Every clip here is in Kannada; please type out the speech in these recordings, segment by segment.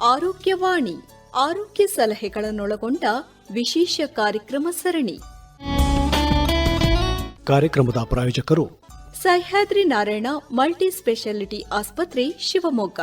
ಆರೋಗ್ಯವಾಣಿ ಆರೋಗ್ಯ ಸಲಹೆಗಳನ್ನೊಳಗೊಂಡ ವಿಶೇಷ ಕಾರ್ಯಕ್ರಮ ಸರಣಿ. ಕಾರ್ಯಕ್ರಮದ ಪ್ರಾಯೋಜಕರು ಸಹ್ಯಾದ್ರಿ ನಾರಾಯಣ ಮಲ್ಟಿ ಸ್ಪೆಷಾಲಿಟಿ ಆಸ್ಪತ್ರೆ ಶಿವಮೊಗ್ಗ.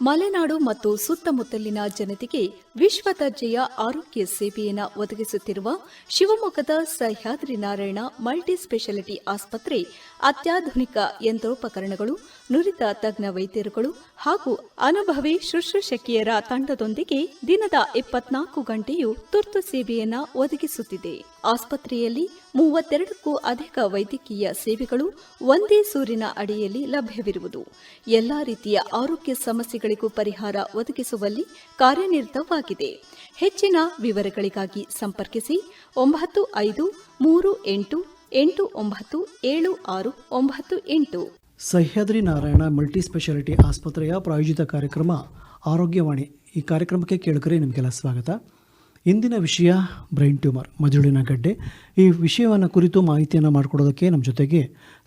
ಮಲೆನಾಡು ಮತ್ತು ಸುತ್ತಮುತ್ತಲಿನ ಜನತೆಗೆ ವಿಶ್ವ ದರ್ಜೆಯ ಆರೋಗ್ಯ ಸೇವೆಯನ್ನು ಒದಗಿಸುತ್ತಿರುವ ಶಿವಮೊಗ್ಗದ ಸಹ್ಯಾದ್ರಿ ನಾರಾಯಣ ಮಲ್ಟಿ ಸ್ಪೆಷಾಲಿಟಿ ಆಸ್ಪತ್ರೆ ಅತ್ಯಾಧುನಿಕ ಯಂತ್ರೋಪಕರಣಗಳು, ನುರಿತ ತಜ್ಞ ವೈದ್ಯರುಗಳು ಹಾಗೂ ಅನುಭವಿ ಶುಶ್ರೂಷಕಿಯರ ತಂಡದೊಂದಿಗೆ ದಿನದ ಇಪ್ಪತ್ನಾಲ್ಕು ಗಂಟೆಯೂ ತುರ್ತು ಸೇವೆಯನ್ನು ಒದಗಿಸುತ್ತಿದೆ. ಆಸ್ಪತ್ರೆಯಲ್ಲಿ ಮೂವತ್ತೆರಡಕ್ಕೂ ಅಧಿಕ ವೈದ್ಯಕೀಯ ಸೇವೆಗಳು ಒಂದೇ ಸೂರಿನ ಅಡಿಯಲ್ಲಿ ಲಭ್ಯವಿರುವುದು. ಎಲ್ಲಾ ರೀತಿಯ ಆರೋಗ್ಯ ಸಮಸ್ಯೆಗಳಿಗೂ ಪರಿಹಾರ ಒದಗಿಸುವಲ್ಲಿ ಕಾರ್ಯನಿರತವಾಗಿದೆ. ಹೆಚ್ಚಿನ ವಿವರಗಳಿಗಾಗಿ ಸಂಪರ್ಕಿಸಿ ಒಂಬತ್ತು ಐದು ಮೂರು ಎಂಟು ಎಂಟು ಒಂಬತ್ತು ಏಳು ಆರು ಒಂಬತ್ತು ಎಂಟು. ಸಹ್ಯಾದ್ರಿ ನಾರಾಯಣ ಮಲ್ಟಿ ಸ್ಪೆಷಾಲಿಟಿ ಆಸ್ಪತ್ರೆಯ ಪ್ರಾಯೋಜಿತ ಕಾರ್ಯಕ್ರಮ ಆರೋಗ್ಯವಾಣಿ ಈ ಕಾರ್ಯಕ್ರಮಕ್ಕೆ ಕೇಳುಗರೆ ನಿಮಗೆಲ್ಲ ಸ್ವಾಗತ. ಇಂದಿನ ವಿಷಯ ಬ್ರೈನ್ ಟ್ಯೂಮರ್ ಮಜುಳಿನ ಗಡ್ಡೆ. ಈ ವಿಷಯವನ್ನು ಕುರಿತು ಮಾಹಿತಿಯನ್ನು ಮಾಡಿಕೊಡೋದಕ್ಕೆ ನಮ್ಮ ಜೊತೆಗೆ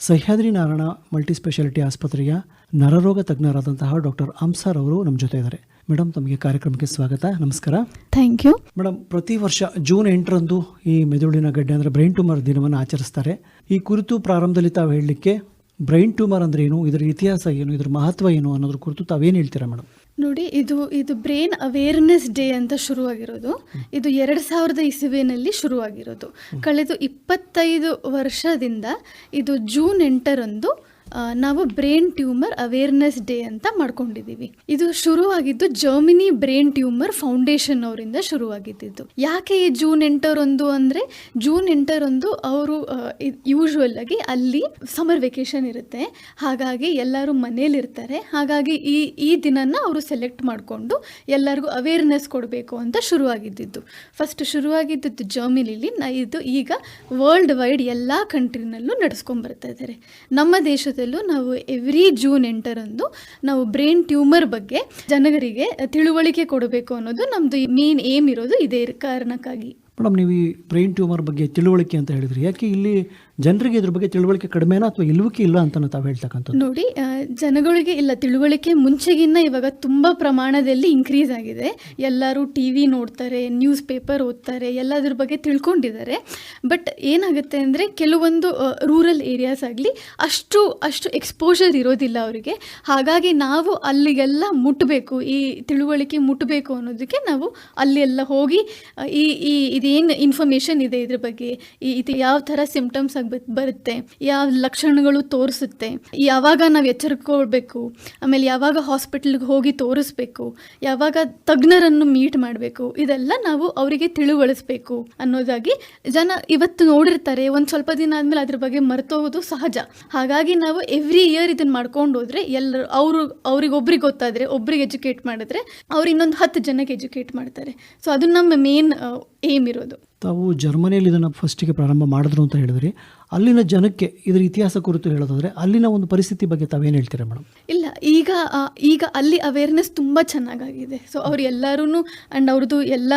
ಸಹ್ಯಾದ್ರಿ ನಾರಾಯಣ ಮಲ್ಟಿ ಸ್ಪೆಷಾಲಿಟಿ ಆಸ್ಪತ್ರೆಯ ನರರೋಗ ತಜ್ಞರಾದಂತಹ ಡಾಕ್ಟರ್ ಅಂಸಾರ್ ಅವರು ನಮ್ಮ ಜೊತೆ ಇದ್ದಾರೆ. ಮೇಡಮ್ ತಮಗೆ ಕಾರ್ಯಕ್ರಮಕ್ಕೆ ಸ್ವಾಗತ. ನಮಸ್ಕಾರ. ಥ್ಯಾಂಕ್ ಯು ಮೇಡಮ್ ಪ್ರತಿ ವರ್ಷ ಜೂನ್ ಎಂಟರಂದು ಈ ಮೆದುಳಿನ ಗಡ್ಡೆ ಅಂದರೆ ಬ್ರೈನ್ ಟ್ಯೂಮರ್ ದಿನವನ್ನು ಆಚರಿಸ್ತಾರೆ. ಈ ಕುರಿತು ಪ್ರಾರಂಭದಲ್ಲಿ ತಾವು ಹೇಳಲಿಕ್ಕೆ ಬ್ರೈನ್ ಟ್ಯೂಮರ್ ಅಂದ್ರೆ ಏನು ಇದರ ಇತಿಹಾಸ ಏನು ಇದರ ಮಹತ್ವ ಏನು ಅನ್ನೋದ್ರ ಕುರಿತು ತಾವೇನು ಹೇಳ್ತೀರಾ ಮೇಡಮ್ ನೋಡಿ, ಇದು ಇದು ಬ್ರೈನ್ ಅವೇರ್ನೆಸ್ ಡೇ ಅಂತ ಶುರುವಾಗಿರೋದು. ಇದು ಎರಡು ಸಾವಿರದ ಇಸುವಿನಲ್ಲಿ ಶುರುವಾಗಿರೋದು. ಕಳೆದ ಇಪ್ಪತ್ತೈದು ವರ್ಷದಿಂದ ಇದು ಜೂನ್ ಎಂಟರಂದು ನಾವು ಬ್ರೈನ್ ಟ್ಯೂಮರ್ ಅವೇರ್ನೆಸ್ ಡೇ ಅಂತ ಮಾಡ್ಕೊಂಡಿದ್ದೀವಿ. ಇದು ಶುರುವಾಗಿದ್ದು ಜರ್ಮನಿ ಬ್ರೈನ್ ಟ್ಯೂಮರ್ ಫೌಂಡೇಶನ್ ಅವರಿಂದ ಶುರುವಾಗಿದ್ದು ಯಾಕೆ ಈ ಜೂನ್ ಎಂಟರಂದು ಅಂದರೆ, ಜೂನ್ ಎಂಟರೊಂದು ಅವರು ಯೂಶುವಲ್ ಆಗಿ ಅಲ್ಲಿ ಸಮರ್ ವೆಕೇಶನ್ ಇರುತ್ತೆ. ಹಾಗಾಗಿ ಎಲ್ಲರೂ ಮನೇಲಿರ್ತಾರೆ. ಹಾಗಾಗಿ ಈ ಈ ದಿನನ ಅವರು ಸೆಲೆಕ್ಟ್ ಮಾಡಿಕೊಂಡು ಎಲ್ಲರಿಗೂ ಅವೇರ್ನೆಸ್ ಕೊಡಬೇಕು ಅಂತ ಶುರುವಾಗಿದ್ದು ಫಸ್ಟ್ ಶುರುವಾಗಿದ್ದು ಜರ್ಮಿನಿಲಿ ಇದು ಈಗ ವರ್ಲ್ಡ್ ವೈಡ್ ಎಲ್ಲ ಕಂಟ್ರಿನಲ್ಲೂ ನಡೆಸ್ಕೊಂಡು ಬರ್ತಾ ಇದ್ದಾರೆ ನಮ್ಮ ದೇಶದಲ್ಲೂ ನಾವು ಎವ್ರಿ ಜೂನ್ ಎಂಟರಂದು ನಾವು ಬ್ರೈನ್ ಟ್ಯೂಮರ್ ಬಗ್ಗೆ ಜನಗರಿಗೆ ತಿಳುವಳಿಕೆ ಕೊಡಬೇಕು ಅನ್ನೋದು ನಮ್ಮದು ಮೇನ್ ಏಮ್ ಇರೋದು ಇದೇ ಕಾರಣಕ್ಕಾಗಿ. ಮೇಡಮ್ ನೀವು ಈ ಬ್ರೈನ್ ಟ್ಯೂಮರ್ ಬಗ್ಗೆ ತಿಳುವಳಿಕೆ ಅಂತ ಹೇಳಿದ್ರಿ. ಯಾಕೆ ಇಲ್ಲಿ ಜನರಿಗೆ ಇದ್ರ ಬಗ್ಗೆ ತಿಳುವಳಿಕೆ ಕಡಿಮೆನಾ ಅಥವಾ ಇಲ್ವಕ್ಕೆ ಇಲ್ಲ ಅಂತ ತಾವು ಹೇಳ್ತಕ್ಕಂಥದ್ದು? ನೋಡಿ ಜನಗಳಿಗೆ ಇಲ್ಲ, ತಿಳುವಳಿಕೆ ಮುಂಚೆಗಿನ್ನ ಇವಾಗ ತುಂಬ ಪ್ರಮಾಣದಲ್ಲಿ ಇನ್ಕ್ರೀಸ್ ಆಗಿದೆ. ಎಲ್ಲರೂ ಟಿ ವಿ ನೋಡ್ತಾರೆ ನ್ಯೂಸ್ ಪೇಪರ್ ಓದ್ತಾರೆ, ಎಲ್ಲದ್ರ ಬಗ್ಗೆ ತಿಳ್ಕೊಂಡಿದ್ದಾರೆ. ಬಟ್ ಏನಾಗುತ್ತೆ ಅಂದರೆ ಕೆಲವೊಂದು ರೂರಲ್ ಏರಿಯಾಸ್ ಆಗಲಿ ಅಷ್ಟು ಅಷ್ಟು ಎಕ್ಸ್ಪೋಜರ್ ಇರೋದಿಲ್ಲ ಅವರಿಗೆ. ಹಾಗಾಗಿ ನಾವು ಅಲ್ಲಿಗೆಲ್ಲ ಮುಟ್ಟಬೇಕು ಈ ತಿಳುವಳಿಕೆ ಮುಟ್ಟಬೇಕು ಅನ್ನೋದಕ್ಕೆ ನಾವು ಅಲ್ಲಿ ಎಲ್ಲ ಹೋಗಿ ಈ ಈ, ಇದೇನು ಇನ್ಫಾರ್ಮೇಷನ್ ಇದೆ ಇದ್ರ ಬಗ್ಗೆ, ಈ, ಇದು ಯಾವ ಥರ ಸಿಂಪ್ಟಮ್ಸ್ ಆಗಿ ಬರುತ್ತೆ. ಯಾವ ಲಕ್ಷಣಗಳು ತೋರಿಸುತ್ತೆ. ಯಾವಾಗ ನಾವು ಎಚ್ಚರಿಕೊಳ್ಬೇಕು. ಆಮೇಲೆ ಯಾವಾಗ ಹಾಸ್ಪಿಟಲ್ಗೆ ಹೋಗಿ ತೋರಿಸ್ಬೇಕು. ಯಾವಾಗ ತಜ್ಞರನ್ನು ಮೀಟ್ ಮಾಡಬೇಕು. ಇದೆಲ್ಲ ನಾವು ಅವರಿಗೆ ತಿಳಿವಳಿಸ್ಬೇಕು ಅನ್ನೋದಾಗಿ ಜನ ಇವತ್ತು ನೋಡಿರ್ತಾರೆ. ಒಂದು ಸ್ವಲ್ಪ ದಿನ ಆದಮೇಲೆ ಅದ್ರ ಬಗ್ಗೆ ಮರ್ತೋಗೋದು ಸಹಜ. ಹಾಗಾಗಿ ನಾವು ಎವ್ರಿ ಇಯರ್ ಇದನ್ನು ಮಾಡ್ಕೊಂಡು ಹೋದ್ರೆ ಎಲ್ಲರೂ ಅವರು ಅವ್ರಿಗೆ ಒಬ್ರಿಗೆ ಗೊತ್ತಾದರೆ, ಒಬ್ರಿಗೆ ಎಜುಕೇಟ್ ಮಾಡಿದ್ರೆ ಅವ್ರು ಇನ್ನೊಂದು ಹತ್ತು ಜನಕ್ಕೆ ಎಜುಕೇಟ್ ಮಾಡ್ತಾರೆ. ಸೊ ಅದು ನಮ್ಮ ಮೇನ್ ಏಮ್ ಇರೋದು ತಾವು ಜರ್ಮನಿಯಲ್ಲಿ ಇದನ್ನು ಫಸ್ಟಿಗೆ ಪ್ರಾರಂಭ ಮಾಡಿದ್ರು ಅಂತ ಹೇಳಿದ್ರಿ. ಅಲ್ಲಿನ ಜನಕ್ಕೆ ಇದರ ಇತಿಹಾಸ ಕುರಿತು ಹೇಳೋದಾದ್ರೆ ಅಲ್ಲಿನ ಒಂದು ಪರಿಸ್ಥಿತಿ ಬಗ್ಗೆ ತಾವೇನು ಹೇಳ್ತೀರಾ ಮೇಡಮ್? ಇಲ್ಲ, ಈಗ ಈಗ ಅಲ್ಲಿ ಅವೇರ್ನೆಸ್ ತುಂಬ ಚೆನ್ನಾಗಾಗಿದೆ. ಸೊ ಅವ್ರು ಎಲ್ಲರೂ ಆ್ಯಂಡ್ ಅವ್ರದ್ದು ಎಲ್ಲ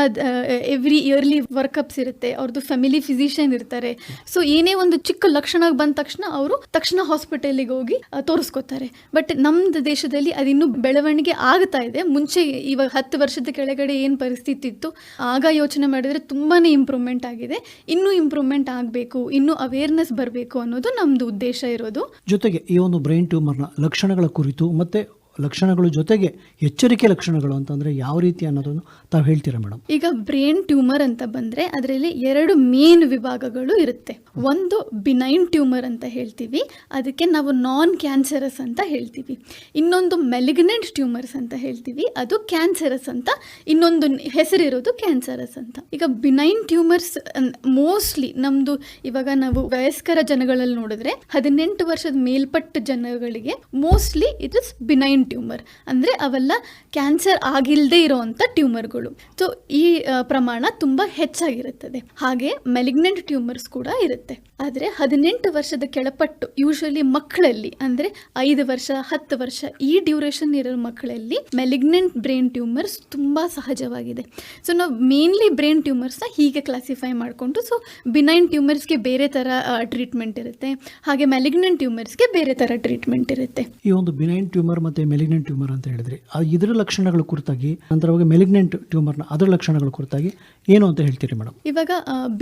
ಎವ್ರಿ ಇಯರ್ಲಿ ವರ್ಕಪ್ಸ್ ಇರುತ್ತೆ ಅವ್ರದ್ದು ಫ್ಯಾಮಿಲಿ ಫಿಸಿಷಿಯನ್ ಇರ್ತಾರೆ. ಸೊ ಏನೇ ಒಂದು ಚಿಕ್ಕ ಲಕ್ಷಣ ಬಂದ ತಕ್ಷಣ ಅವರು ತಕ್ಷಣ ಹಾಸ್ಪಿಟಲಿಗೆ ಹೋಗಿ ತೋರಿಸ್ಕೋತಾರೆ. ಬಟ್ ನಮ್ದು ದೇಶದಲ್ಲಿ ಅದಿನ್ನೂ ಬೆಳವಣಿಗೆ ಆಗ್ತಾ ಇದೆ. ಮುಂಚೆ ಇವಾಗ ಹತ್ತು ವರ್ಷದ ಕೆಳಗಡೆ ಏನು ಪರಿಸ್ಥಿತಿ ಇತ್ತು, ಆಗ ಯೋಚನೆ ಮಾಡಿದರೆ ತುಂಬಾ ಇಂಪ್ರೂವ್ಮೆಂಟ್ ಆಗಿದೆ. ಇನ್ನೂ ಇಂಪ್ರೂವ್ಮೆಂಟ್ ಆಗಬೇಕು, ಇನ್ನೂ ಅವೇರ್ನೆಸ್ ಬರಬೇಕು ಅನ್ನೋದು ನಮ್ದು ಉದ್ದೇಶ ಇರೋದು. ಜೊತೆಗೆ ಈ ಒಂದು ಬ್ರೈನ್ ಟ್ಯೂಮರ್ನ ಲಕ್ಷಣಗಳ ಕುರಿತು ಮತ್ತೆ ಲಕ್ಷಣಗಳು ಜೊತೆಗೆ ಎಚ್ಚರಿಕೆ ಲಕ್ಷಣಗಳು ಅಂತಂದ್ರೆ ಯಾವ ರೀತಿ ಅನ್ನೋದನ್ನು ತಾವು ಹೇಳ್ತೀರಾ ಮೇಡಮ್? ಈಗ ಬ್ರೈನ್ ಟ್ಯೂಮರ್ ಅಂತ ಬಂದರೆ ಅದರಲ್ಲಿ ಎರಡು ಮೇನ್ ವಿಭಾಗಗಳು ಇರುತ್ತೆ. ಒಂದು ಬಿನೈನ್ ಟ್ಯೂಮರ್ ಅಂತ ಹೇಳ್ತೀವಿ. ಅದಕ್ಕೆ ನಾವು ನಾನ್ ಕ್ಯಾನ್ಸರಸ್ ಅಂತ ಹೇಳ್ತೀವಿ. ಇನ್ನೊಂದು ಮೆಲಿಗ್ನೆಂಟ್ ಟ್ಯೂಮರ್ಸ್ ಅಂತ ಹೇಳ್ತೀವಿ. ಅದು ಕ್ಯಾನ್ಸರಸ್ ಅಂತ. ಇನ್ನೊಂದು ಹೆಸರಿರೋದು ಕ್ಯಾನ್ಸರಸ್ ಅಂತ. ಈಗ ಬಿನೈನ್ ಟ್ಯೂಮರ್ಸ್ ಮೋಸ್ಟ್ಲಿ ನಮ್ಮದು ಇವಾಗ ನಾವು ವಯಸ್ಕರ ಜನಗಳಲ್ಲಿ ನೋಡಿದ್ರೆ ಹದಿನೆಂಟು ವರ್ಷದ ಮೇಲ್ಪಟ್ಟ ಜನಗಳಿಗೆ mostly it is benign tumour ಅಂದರೆ ಅವೆಲ್ಲ ಕ್ಯಾನ್ಸರ್ ಆಗಿಲ್ಲದೆ ಇರೋವಂಥ ಟ್ಯೂಮರ್ಗಳು ಸೊ ಈ ಪ್ರಮಾಣ ತುಂಬ ಹೆಚ್ಚಾಗಿರುತ್ತದೆ. ಹಾಗೆ ಮೆಲಿಗ್ನೆಂಟ್ ಟ್ಯೂಮರ್ಸ್ ಕೂಡ ಇರುತ್ತೆ. ಆದರೆ ಹದಿನೆಂಟು ವರ್ಷದ ಕೆಳಪಟ್ಟು ಯೂಶಲಿ ಮಕ್ಕಳಲ್ಲಿ ಅಂದರೆ ಐದು ವರ್ಷ ಹತ್ತು ವರ್ಷ ಈ ಡ್ಯೂರೇಷನ್ ಇರೋ ಮಕ್ಕಳಲ್ಲಿ ಮೆಲಿಗ್ನೆಂಟ್ ಬ್ರೈನ್ ಟ್ಯೂಮರ್ಸ್ ತುಂಬ ಸಹಜವಾಗಿದೆ. ಸೊ ನಾವು ಮೇನ್ಲಿ ಬ್ರೈನ್ ಟ್ಯೂಮರ್ಸ್ನ ಹೀಗೆ ಕ್ಲಾಸಿಫೈ ಮಾಡಿಕೊಂಡು ಸೊ ಬಿನೈನ್ ಟ್ಯೂಮರ್ಸ್ಗೆ ಬೇರೆ ಥರ ಟ್ರೀಟ್ಮೆಂಟ್ ಇರುತ್ತೆ. ಹಾಗೆ ಮೆಲಿಗ್ನೆಂಟ್ ಟ್ಯೂಮರ್ಸ್ಗೆ ಬೇರೆ ಥರ ಟ್ರೀಟ್ಮೆಂಟ್ ಇರುತ್ತೆ. ಈ ಒಂದು ಬಿನೈನ್ ಟ್ಯೂಮರ್ ಮತ್ತು ಮೆಲಿಗ್ನೆಂಟ್ ಟ್ಯೂಮರ್ ಅಂತ ಹೇಳಿದ್ರೆ ಇದರ ಲಕ್ಷಣಗಳ ಕುರಿತಾಗಿ ನಂತರವಾಗಿ ಮೆಲಿಗ್ನೆಂಟ್ ಟ್ಯೂಮರ್ನ ಅದರ ಲಕ್ಷಣಗಳ ಕುರಿತಾಗಿ ಏನು ಅಂತ ಹೇಳ್ತೀರಿ ಮೇಡಮ್? ಇವಾಗ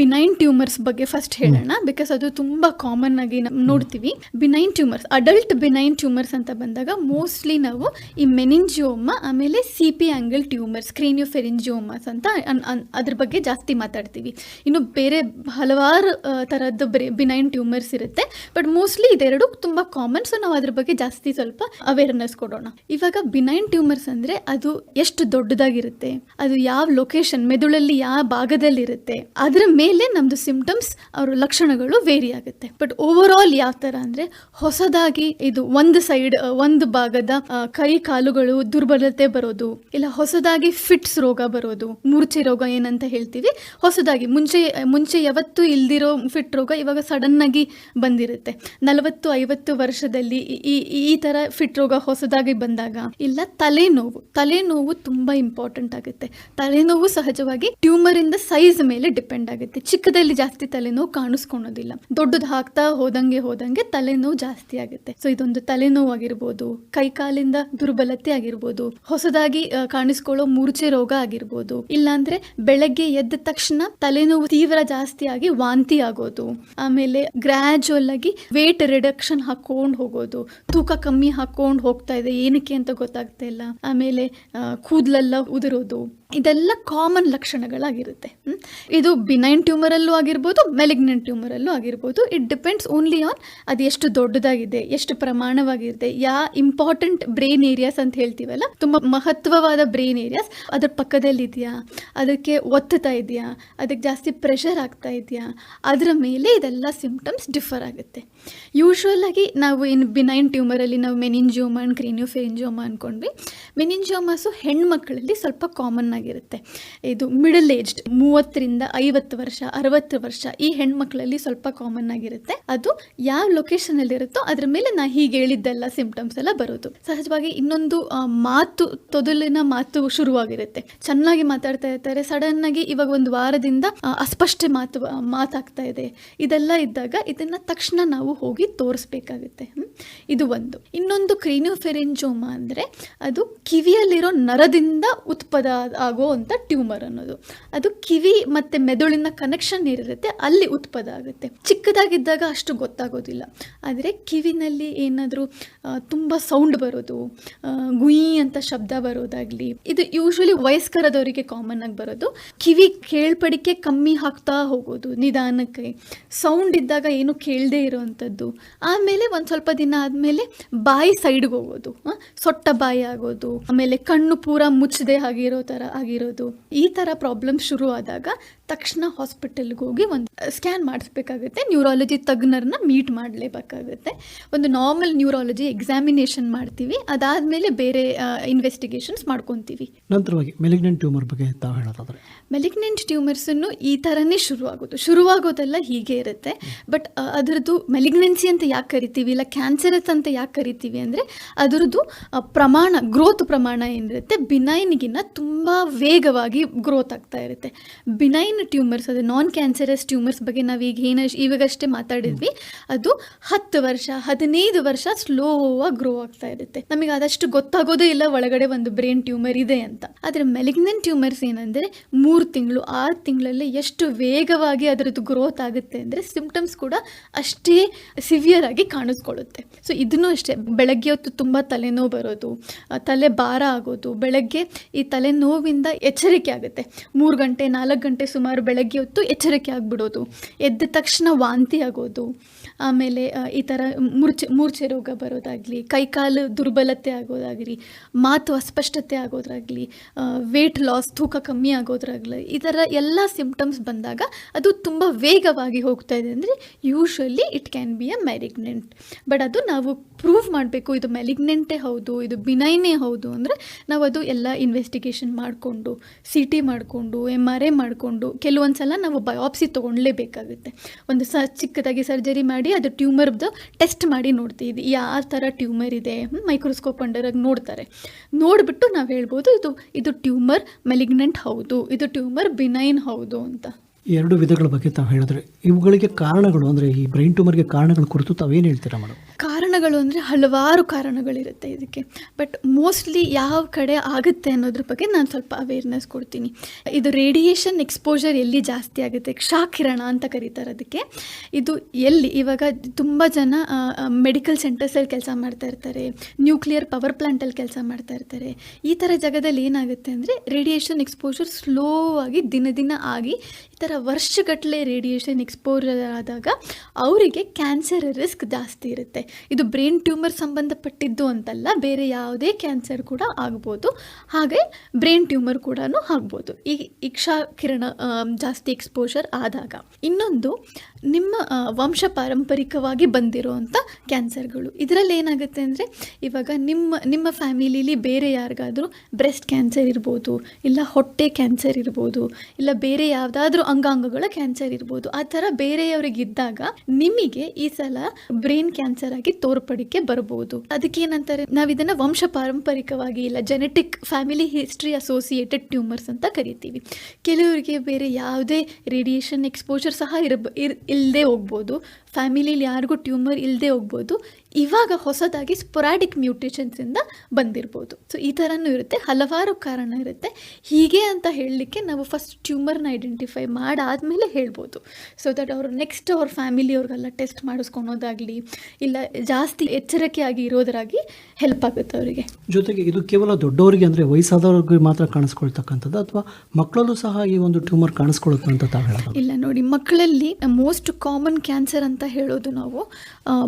ಬಿನೈನ್ ಟ್ಯೂಮರ್ಸ್ ಬಗ್ಗೆ ಫಸ್ಟ್ ಹೇಳೋಣ ಬಿಕಾಸ್ ಅದು ತುಂಬಾ ಕಾಮನ್ ಆಗಿ ನೋಡ್ತೀವಿ. Benign tumours adult benign tumours ಅಂತ ಬಂದಾಗ ಮೋಸ್ಟ್ಲಿ ನಾವು ಈ ಮೆನಿಂಜಿಯೋಮ ಆಮೇಲೆ C P angle tumours craniopharyngiomas ಅಂತ ಅದ್ರ ಬಗ್ಗೆ ಜಾಸ್ತಿ ಮಾತಾಡ್ತೀವಿ. ಇನ್ನು ಬೇರೆ ಹಲವಾರು ಥರದ್ದು ಬಿನೈನ್ ಟ್ಯೂಮರ್ಸ್ ಇರುತ್ತೆ. ಬಟ್ ಮೋಸ್ಟ್ಲಿ ಇದೆರಡು ತುಂಬ ಕಾಮನ್ ಸೊ ನಾವು ಅದ್ರ ಬಗ್ಗೆ ಜಾಸ್ತಿ ಸ್ವಲ್ಪ ಅವೇರ್ನೆಸ್ ಕೊಡೋಣ. ಇವಾಗ ಬಿನೈನ್ ಟ್ಯೂಮರ್ಸ್ ಅಂದರೆ ಅದು ಎಷ್ಟು ದೊಡ್ಡದಾಗಿರುತ್ತೆ, ಅದು ಯಾವ ಲೊಕೇಶನ್ ಮೆದುಳಲ್ಲಿ ಯಾವ ಭಾಗದಲ್ಲಿರುತ್ತೆ, ಅದರ ಮೇಲೆ ನಮ್ಮದು ಸಿಂಪ್ಟಮ್ಸ್ ಅವರ ಲಕ್ಷಣಗಳು ವೇರಿ ಆಗುತ್ತೆ. ಬಟ್ ಓವರ್ ಆಲ್ ಯಾವ ಥರ ಅಂದರೆ ಹೊಸದಾಗಿ ಇದು ಒಂದು ಸೈಡ್ ಒಂದು ಭಾಗದ ಕೈ ಕಾಲುಗಳು ದುರ್ಬಲತೆ ಬರೋದು, ಇಲ್ಲ ಹೊಸದಾಗಿ ಫಿಟ್ಸ್ ರೋಗ ಬರೋದು, ಮೂರ್ಛೆ ರೋಗ ಏನಂತ ಹೇಳ್ತೀವಿ, ಹೊಸದಾಗಿ ಮುಂಚೆ ಮುಂಚೆ ಯಾವತ್ತೂ ಇಲ್ದಿರೋ ಫಿಟ್ ರೋಗ ಇವಾಗ ಸಡನ್ ಆಗಿ ಬಂದಿರುತ್ತೆ. ನಲವತ್ತು, ಐವತ್ತು ವರ್ಷದಲ್ಲಿ ಈ- ಈ ತರ ಫಿಟ್ ರೋಗ ಹೊಸದಾಗಿ ಬಂದಾಗ, ಇಲ್ಲ ತಲೆನೋವು ತಲೆನೋವು ತುಂಬಾ ಇಂಪಾರ್ಟೆಂಟ್ ಆಗುತ್ತೆ. ತಲೆನೋವು ಸಹಜವಾಗಿ ಟ್ಯೂಮರ್ ಇಂದ ಸೈಜ್ ಮೇಲೆ ಡಿಪೆಂಡ್ ಆಗುತ್ತೆ. ಚಿಕ್ಕದಲ್ಲಿ ಜಾಸ್ತಿ ತಲೆನೋವು ಕಾಣಿಸ್ಕೊಳೋದಿಲ್ಲ. ದೊಡ್ಡದು ಹಾಕ್ತಾ ಹೋದಂಗೆ ಹೋದಂಗೆ ತಲೆನೋವು ಜಾಸ್ತಿ ಆಗುತ್ತೆ. ಸೊ ಇದೊಂದು ತಲೆನೋವು ಆಗಿರ್ಬೋದು ಕೈಕಾಲಿಂದ ದುರ್ಬಲತೆ ಆಗಿರ್ಬೋದು, ಹೊಸದಾಗಿ ಕಾಣಿಸ್ಕೊಳ್ಳೋ ಮೂರ್ಛೆ ರೋಗ ಆಗಿರ್ಬೋದು, ಇಲ್ಲಾಂದ್ರೆ ಬೆಳಗ್ಗೆ ಎದ್ದ ತಕ್ಷಣ ತಲೆನೋವು ತೀವ್ರ ಜಾಸ್ತಿ ಆಗಿ ವಾಂತಿ ಆಗೋದು, ಆಮೇಲೆ ಗ್ರಾಜುವಲ್ ಆಗಿ ವೇಟ್ ರಿಡಕ್ಷನ್ ಹಾಕೊಂಡು ಹೋಗೋದು, ತೂಕ ಕಮ್ಮಿ ಹಾಕೊಂಡು ಹೋಗ್ತಾ ಇದೆ, ಏನಕ್ಕೆ ಅಂತ ಗೊತ್ತಾಗ್ತಾ ಇಲ್ಲ, ಆಮೇಲೆ ಕೂದಲೆಲ್ಲ ಉದುರೋದು ಇದೆಲ್ಲ ಕಾಮನ್ ಲಕ್ಷಣಗಳಾಗಿರುತ್ತೆ. ಇದು ಬಿನೈನ್ ಟ್ಯೂಮರಲ್ಲೂ ಆಗಿರ್ಬೋದು ಮೆಲಿಗ್ನೆಂಟ್ ಟ್ಯೂಮರಲ್ಲೂ ಆಗಿರ್ಬೋದು. ಇಟ್ ಡಿಪೆಂಡ್ಸ್ ಓನ್ಲಿ ಆನ್ ಅದು ಎಷ್ಟು ದೊಡ್ಡದಾಗಿದೆ, ಎಷ್ಟು ಪ್ರಮಾಣವಾಗಿರುತ್ತೆ. ಯಾ ಇಂಪಾರ್ಟೆಂಟ್ ಬ್ರೈನ್ ಏರಿಯಾಸ್ ಅಂತ ಹೇಳ್ತೀವಲ್ಲ, ತುಂಬ ಮಹತ್ವವಾದ ಬ್ರೈನ್ ಏರಿಯಾಸ್ ಅದ್ರ ಪಕ್ಕದಲ್ಲಿ ಇದೆಯಾ ಅದಕ್ಕೆ ಒತ್ತುತ್ತಾ ಇದೆಯಾ, ಅದಕ್ಕೆ ಜಾಸ್ತಿ ಪ್ರೆಷರ್ ಆಗ್ತಾ ಇದೆಯಾ, ಅದರ ಮೇಲೆ ಇದೆಲ್ಲ ಸಿಂಪ್ಟಮ್ಸ್ ಡಿಫರ್ ಆಗುತ್ತೆ. ಯೂಶ್ವಲ್ ಆಗಿ ನಾವು ಇನ್ ಬಿನೈನ್ ಟ್ಯೂಮರಲ್ಲಿ ನಾವು ಮೆನಿಂಜೋಮಾ ಅಂಡ್ ಅನ್ಕೊಂಡ್ವಿ. ಅಂದ್ಕೊಂಡ್ವಿ ಮೆನಿಂಜಿಯೋಮಾಸು ಹೆಣ್ಮಕ್ಳಲ್ಲಿ ಸ್ವಲ್ಪ ಕಾಮನ್ ಆಗಿರುತ್ತೆ. ಇದು ಮಿಡಲ್ ಏಜ್ಡ್ ಮೂವತ್ತರಿಂದ ಐವತ್ತು ವರ್ಷ, ಅರವತ್ತು ವರ್ಷ ಈ ಹೆಣ್ಮಕ್ಳಲ್ಲಿ ಸ್ವಲ್ಪ ಕಾಮನ್ ಆಗಿರುತ್ತೆ. ಅದು ಯಾವ ಲೊಕೇಶನ್ ಅಲ್ಲಿ ಇರುತ್ತೋ ಅದ್ರ ಮೇಲೆ ನಾ ಹೀಗೆ ಹೇಳಿದ್ದೆಲ್ಲ ಸಿಂಪ್ಟಮ್ಸ್ ಎಲ್ಲ ಬರೋದು. ಸಹಜವಾಗಿ ಇನ್ನೊಂದು ಮಾತು, ತೊದಲಿನ ಮಾತು ಶುರುವಾಗಿರುತ್ತೆ. ಚೆನ್ನಾಗಿ ಮಾತಾಡ್ತಾ ಇರ್ತಾರೆ ಸಡನ್ ಆಗಿ ಇವಾಗ ಒಂದು ವಾರದಿಂದ ಅಸ್ಪಷ್ಟ ಮಾತು ಮಾತಾಗ್ತಾ ಇದೆ. ಇದೆಲ್ಲ ಇದ್ದಾಗ ಇದನ್ನ ತಕ್ಷಣ ನಾವು ಹೋಗಿ ತೋರಿಸ್ಬೇಕಾಗುತ್ತೆ. ಇದು ಒಂದು. ಇನ್ನೊಂದು ಕ್ರೀನಿಯೋಫೆರೆಂಜೋಮ ಅಂದ್ರೆ ಅದು ಕಿವಿಯಲ್ಲಿರೋ ನರದಿಂದ ಉತ್ಪದ ಆಗೋ ಅಂತ ಟ್ಯೂಮರ್ ಅನ್ನೋದು. ಅದು ಕಿವಿ ಮತ್ತು ಮೆದುಳಿನ ಕನೆಕ್ಷನ್ ಏನಿರುತ್ತೆ ಅಲ್ಲಿ ಉತ್ಪದ ಆಗುತ್ತೆ. ಚಿಕ್ಕದಾಗಿದ್ದಾಗ ಅಷ್ಟು ಗೊತ್ತಾಗೋದಿಲ್ಲ. ಆದರೆ ಕಿವಿನಲ್ಲಿ ಏನಾದರೂ ತುಂಬ ಸೌಂಡ್ ಬರೋದು ಗುಯಿ ಅಂತ ಶಬ್ದ ಬರೋದಾಗ್ಲಿ, ಇದು ಯೂಶ್ವಲಿ ವಯಸ್ಕರದವರಿಗೆ ಕಾಮನ್ ಆಗಿ ಬರೋದು. ಕಿವಿ ಕೇಳ್ಪಡಿಕೆ ಕಮ್ಮಿ ಹಾಕ್ತಾ ಹೋಗೋದು ನಿಧಾನಕ್ಕೆ. ಸೌಂಡ್ ಇದ್ದಾಗ ಏನು ಕೇಳದೇ ಇರೋವಂಥದ್ದು ಆಮೇಲೆ ಒಂದು ಸ್ವಲ್ಪ ದಿನ ಆದಮೇಲೆ ಬಾಯಿ ಸೈಡ್ಗೆ ಹೋಗೋದು ಸೊಟ್ಟ ಬಾಯಿ ಆಗೋದು, ಆಮೇಲೆ ಕಣ್ಣು ಪೂರ ಮುಚ್ಚದೆ ಆಗಿರೋ ಥರ ಆಗಿರೋದು. ಈ ಥರ ಪ್ರಾಬ್ಲಮ್ ಶುರು ಆದಾಗ ತಕ್ಷಣ ಹಾಸ್ಪಿಟಲ್ಗೆ ಹೋಗಿ ಒಂದು ಸ್ಕ್ಯಾನ್ ಮಾಡಿಸ್ಬೇಕಾಗುತ್ತೆ. ನ್ಯೂರಾಲಜಿ ತಜ್ಞರನ್ನ ಮೀಟ್ ಮಾಡಲೇಬೇಕಾಗುತ್ತೆ. ಒಂದು ನಾರ್ಮಲ್ ನ್ಯೂರಾಲಜಿ ಎಕ್ಸಾಮಿನೇಷನ್ ಮಾಡ್ತೀವಿ. ಅದಾದಮೇಲೆ ಬೇರೆ ಇನ್ವೆಸ್ಟಿಗೇಷನ್ಸ್ ಮಾಡ್ಕೊತೀವಿ. ನಂತರವಾಗಿ ಮೆಲಿಗ್ನೆಂಟ್ ಟ್ಯೂಮರ್ ಬಗ್ಗೆ ತಾವು ಹೇಳೋದಾದ್ರೆ? ಮೆಲಿಗ್ನೆಂಟ್ ಟ್ಯೂಮರ್ಸನ್ನು ಈ ಥರನೇ ಶುರುವಾಗೋದು ಶುರುವಾಗೋದೆಲ್ಲ ಹೀಗೆ ಇರುತ್ತೆ. ಬಟ್ ಅದರದ್ದು ಮೆಲಿಗ್ನೆನ್ಸಿ ಅಂತ ಯಾಕೆ ಕರಿತೀವಿ? ಇಲ್ಲ ಕ್ಯಾನ್ಸರಸ್ ಅಂತ ಯಾಕೆ ಕರಿತೀವಿ ಅಂದರೆ ಅದರದ್ದು ಪ್ರಮಾಣ ಗ್ರೋತ್ ಪ್ರಮಾಣ ಏನಿರುತ್ತೆ? ಬಿನೈನ್ಗಿನ್ನ ತುಂಬ ವೇಗವಾಗಿ ಗ್ರೋತ್ ಆಗ್ತಾ ಇರುತ್ತೆ. ಬಿನೈನ್ ಟ್ಯೂಮರ್ಸ್ ಅದು ನಾನ್ ಕ್ಯಾನ್ಸರಸ್ ಟ್ಯೂಮರ್ಸ್ ಬಗ್ಗೆ ನಾವು ಈಗ ಏನ ಇವಾಗಷ್ಟೇ ಮಾತಾಡಿದ್ವಿ. ಅದು ಹತ್ತು ವರ್ಷ, ಹದಿನೈದು ವರ್ಷ ಸ್ಲೋ ಆಗಿ ಗ್ರೋ ಆಗ್ತಾ ಇರುತ್ತೆ. ನಮಗೆ ಅದಷ್ಟು ಗೊತ್ತಾಗೋದೇ ಇಲ್ಲ ಒಳಗಡೆ ಒಂದು ಬ್ರೈನ್ ಟ್ಯೂಮರ್ ಇದೆ ಅಂತ. ಆದರೆ ಮೆಲಿಗ್ನೆಂಟ್ ಟ್ಯೂಮರ್ಸ್ ಏನಂದರೆ ಮೂರು ತಿಂಗಳು, ಆರು ತಿಂಗಳಲ್ಲಿ ಎಷ್ಟು ವೇಗವಾಗಿ ಅದರದ್ದು ಗ್ರೋತ್ ಆಗುತ್ತೆ ಅಂದರೆ ಸಿಂಪ್ಟಮ್ಸ್ ಕೂಡ ಅಷ್ಟೇ ಸಿವಿಯರ್ ಆಗಿ ಕಾಣಿಸ್ಕೊಳ್ಳುತ್ತೆ. ಸೊ ಇದನ್ನು ಅಷ್ಟೇ, ಬೆಳಗ್ಗೆ ಹೊತ್ತು ತುಂಬ ತಲೆನೋವು ಬರೋದು, ತಲೆ ಭಾರ ಆಗೋದು, ಬೆಳಗ್ಗೆ ಈ ತಲೆನೋವಿಂದ ಎಚ್ಚರಿಕೆ ಆಗುತ್ತೆ. ಮೂರು ಗಂಟೆ, ನಾಲ್ಕು ಗಂಟೆ ಸುಮಾರು ಬೆಳಗ್ಗೆ ಹೊತ್ತು ಎಚ್ಚರಿಕೆ ಆಗಿಬಿಡೋದು. ಎದ್ದ ತಕ್ಷಣ ವಾಂತಿ ಆಗೋದು. ಆಮೇಲೆ ಈ ಥರ ಮೂರ್ಛೆ ಮೂರ್ಛೆ ರೋಗ ಬರೋದಾಗಲಿ, ಕೈಕಾಲು ದುರ್ಬಲತೆ ಆಗೋದಾಗಲಿ, ಮಾತು ಅಸ್ಪಷ್ಟತೆ ಆಗೋದ್ರಾಗಲಿ ವೇಟ್ ಲಾಸ್ ತೂಕ ಕಮ್ಮಿ ಆಗೋದ್ರಾಗಲಿ, ಈ ಥರ ಎಲ್ಲ ಸಿಂಪ್ಟಮ್ಸ್ ಬಂದಾಗ ಅದು ತುಂಬ ವೇಗವಾಗಿ ಹೋಗ್ತಾ ಇದೆ. ಅಂದರೆ usually it can be a malignant but ಅದು ನಾವು ಪ್ರೂವ್ ಮಾಡಬೇಕು. ಇದು ಮೆಲಿಗ್ನೆಂಟೇ ಹೌದು ಇದು ಬಿನೈನೇ ಹೌದು ಅಂದರೆ ನಾವು ಅದು ಎಲ್ಲ ಇನ್ವೆಸ್ಟಿಗೇಷನ್ ಮಾಡ್ಕೊಂಡು ಸಿ ಟಿ ಮಾಡಿಕೊಂಡು ಎಂ ಆರ್ ಐ ಮಾಡಿಕೊಂಡು ಕೆಲವೊಂದು ಸಲ ನಾವು ಬಯೋಪ್ಸಿ ತೊಗೊಳ್ಳೇಬೇಕಾಗುತ್ತೆ ಒಂದು ಸ ಚಿಕ್ಕದಾಗಿ ಸರ್ಜರಿ ಮಾಡಿ ಅದು ಟ್ಯೂಮರ್ದು ಟೆಸ್ಟ್ ಮಾಡಿ ನೋಡ್ತೀವಿ ಯಾವ ಥರ ಟ್ಯೂಮರ್ ಇದೆ? ಮೈಕ್ರೋಸ್ಕೋಪ್ ಅಂಡರಾಗಿ ನೋಡ್ತಾರೆ. ನೋಡಿಬಿಟ್ಟು ನಾವು ಹೇಳ್ಬೋದು ಇದು ಇದು ಟ್ಯೂಮರ್ ಮೆಲಿಗ್ನೆಂಟ್ ಹೌದು ಇದು ಟ್ಯೂಮರ್ ಬಿನೈನ್ ಹೌದು ಅಂತ. ಎರಡು ವಿಧಗಳ ಬಗ್ಗೆ ತಾವು ಹೇಳಿದ್ರೆ ಇವುಗಳಿಗೆ ಕಾರಣಗಳು ಅಂದರೆ ಈ ಬ್ರೈನ್ ಟ್ಯೂಮರ್ಗೆ ಕಾರಣಗಳ ಕುರಿತು ತಾವೇನು ಹೇಳ್ತೀರಾ ಮೇಡಮ್ ಕಾರಣಗಳು ಅಂದರೆ ಹಲವಾರು ಕಾರಣಗಳಿರುತ್ತೆ ಇದಕ್ಕೆ. ಬಟ್ ಮೋಸ್ಟ್ಲಿ ಯಾವ ಕಡೆ ಆಗುತ್ತೆ ಅನ್ನೋದ್ರ ಬಗ್ಗೆ ನಾನು ಸ್ವಲ್ಪ ಅವೇರ್ನೆಸ್ ಕೊಡ್ತೀನಿ. ಇದು ರೇಡಿಯೇಷನ್ ಎಕ್ಸ್ಪೋಜರ್ ಎಲ್ಲಿ ಜಾಸ್ತಿ ಆಗುತ್ತೆ? ಕ್ಷಾಕಿರಣ ಅಂತ ಕರೀತಾರೆ ಅದಕ್ಕೆ. ಇದು ಎಲ್ಲಿ? ಇವಾಗ ತುಂಬ ಜನ ಮೆಡಿಕಲ್ ಸೆಂಟರ್ಸಲ್ಲಿ ಕೆಲಸ ಮಾಡ್ತಾ ಇರ್ತಾರೆ. ನ್ಯೂಕ್ಲಿಯರ್ ಪವರ್ ಪ್ಲಾಂಟಲ್ಲಿ ಕೆಲಸ ಮಾಡ್ತಾ ಇರ್ತಾರೆ. ಈ ಥರ ಜಾಗದಲ್ಲಿ ಏನಾಗುತ್ತೆ ಅಂದರೆ ರೇಡಿಯೇಷನ್ ಎಕ್ಸ್ಪೋಜರ್ ಸ್ಲೋ ಆಗಿ ದಿನ ದಿನ ಆಗಿ ಥರ ವರ್ಷಗಟ್ಟಲೆ ರೇಡಿಯೇಷನ್ ಎಕ್ಸ್ಪೋಜರ್ ಆದಾಗ ಅವರಿಗೆ ಕ್ಯಾನ್ಸರ್ ರಿಸ್ಕ್ ಜಾಸ್ತಿ ಇರುತ್ತೆ. ಇದು ಬ್ರೈನ್ ಟ್ಯೂಮರ್ ಸಂಬಂಧಪಟ್ಟಿದ್ದು ಅಂತಲ್ಲ, ಬೇರೆ ಯಾವುದೇ ಕ್ಯಾನ್ಸರ್ ಕೂಡ ಆಗ್ಬೋದು. ಹಾಗೆ ಬ್ರೈನ್ ಟ್ಯೂಮರ್ ಕೂಡ ಆಗ್ಬೋದು. ಈ ಇಕ್ಷಾ ಕಿರಣ ಜಾಸ್ತಿ ಎಕ್ಸ್ಪೋಜರ್ ಆದಾಗ. ಇನ್ನೊಂದು ನಿಮ್ಮ ವಂಶ ಪಾರಂಪರಿಕವಾಗಿ ಬಂದಿರೋವಂಥ ಕ್ಯಾನ್ಸರ್ಗಳು. ಇದರಲ್ಲಿ ಏನಾಗುತ್ತೆ ಅಂದರೆ, ಇವಾಗ ನಿಮ್ಮ ನಿಮ್ಮ ಫ್ಯಾಮಿಲಿಲಿ ಬೇರೆ ಯಾರಿಗಾದರೂ ಬ್ರೆಸ್ಟ್ ಕ್ಯಾನ್ಸರ್ ಇರ್ಬೋದು, ಇಲ್ಲ ಹೊಟ್ಟೆ ಕ್ಯಾನ್ಸರ್ ಇರ್ಬೋದು, ಇಲ್ಲ ಬೇರೆ ಯಾವುದಾದ್ರೂ ಅಂಗಾಂಗಗಳ ಕ್ಯಾನ್ಸರ್ ಇರ್ಬೋದು, ಆ ಥರ ಬೇರೆಯವರಿಗಿದ್ದಾಗ ನಿಮಗೆ ಈ ಸಲ ಬ್ರೈನ್ ಕ್ಯಾನ್ಸರ್ ಆಗಿ ತೋರ್ಪಡಿಕೆ ಬರಬಹುದು ಅದಕ್ಕೆ ಏನಂತಾರೆ ನಾವು ಇದನ್ನ ವಂಶ ಪಾರಂಪರಿಕವಾಗಿ ಇಲ್ಲ genetic family history associated tumours ಅಂತ ಕರಿತೀವಿ. ಕೆಲವರಿಗೆ ಬೇರೆ ಯಾವುದೇ ರೇಡಿಯೇಷನ್ ಎಕ್ಸ್ಪೋಜರ್ ಸಹ ಇರ್ ಇಲ್ಲದೆ ಹೋಗ್ಬೋದು. ಫ್ಯಾಮಿಲಿಲಿ ಯಾರಿಗೂ ಟ್ಯೂಮರ್ ಇಲ್ಲದೆ ಹೋಗ್ಬೋದು. ಇವಾಗ ಹೊಸದಾಗಿ ಸ್ಪೊರಾಡಿಕ್ ಮ್ಯೂಟೇಷನ್ಸಿಂದ ಬಂದಿರ್ಬೋದು. ಸೊ ಈ ಥರನೂ ಇರುತ್ತೆ ಹಲವಾರು ಕಾರಣ ಇರುತ್ತೆ. ಹೀಗೆ ಅಂತ ಹೇಳಲಿಕ್ಕೆ ನಾವು ಫಸ್ಟ್ ಟ್ಯೂಮರ್ನ ಐಡೆಂಟಿಫೈ ಮಾಡಾದಮೇಲೆ ಹೇಳ್ಬೋದು. ಸೊ ದಟ್ ಅವರು ನೆಕ್ಸ್ಟ್ ಅವ್ರ ಫ್ಯಾಮಿಲಿಯವ್ರಿಗೆಲ್ಲ ಟೆಸ್ಟ್ ಮಾಡಿಸ್ಕೊಳೋದಾಗಲಿ ಇಲ್ಲ ಜಾಸ್ತಿ ಎಚ್ಚರಿಕೆಯಾಗಿ ಇರೋದ್ರಾಗಿ ಹೆಲ್ಪ್ ಆಗುತ್ತೆ ಅವರಿಗೆ. ಜೊತೆಗೆ ಇದು ಕೇವಲ ದೊಡ್ಡವರಿಗೆ ಅಂದರೆ ವಯಸ್ಸಾದವ್ರಿಗೆ ಮಾತ್ರ ಕಾಣಿಸ್ಕೊಳ್ತಕ್ಕಂಥದ್ದು ಅಥವಾ ಮಕ್ಕಳಲ್ಲೂ ಸಹ ಈ ಒಂದು ಟ್ಯೂಮರ್ ಕಾಣಿಸ್ಕೊಳ್ಳುತ್ತೆ ಅಂತ ಇಲ್ಲ ನೋಡಿ ಮಕ್ಕಳಲ್ಲಿ ಮೋಸ್ಟ್ ಕಾಮನ್ ಕ್ಯಾನ್ಸರ್ ಅಂತ ಹೇಳೋದು ನಾವು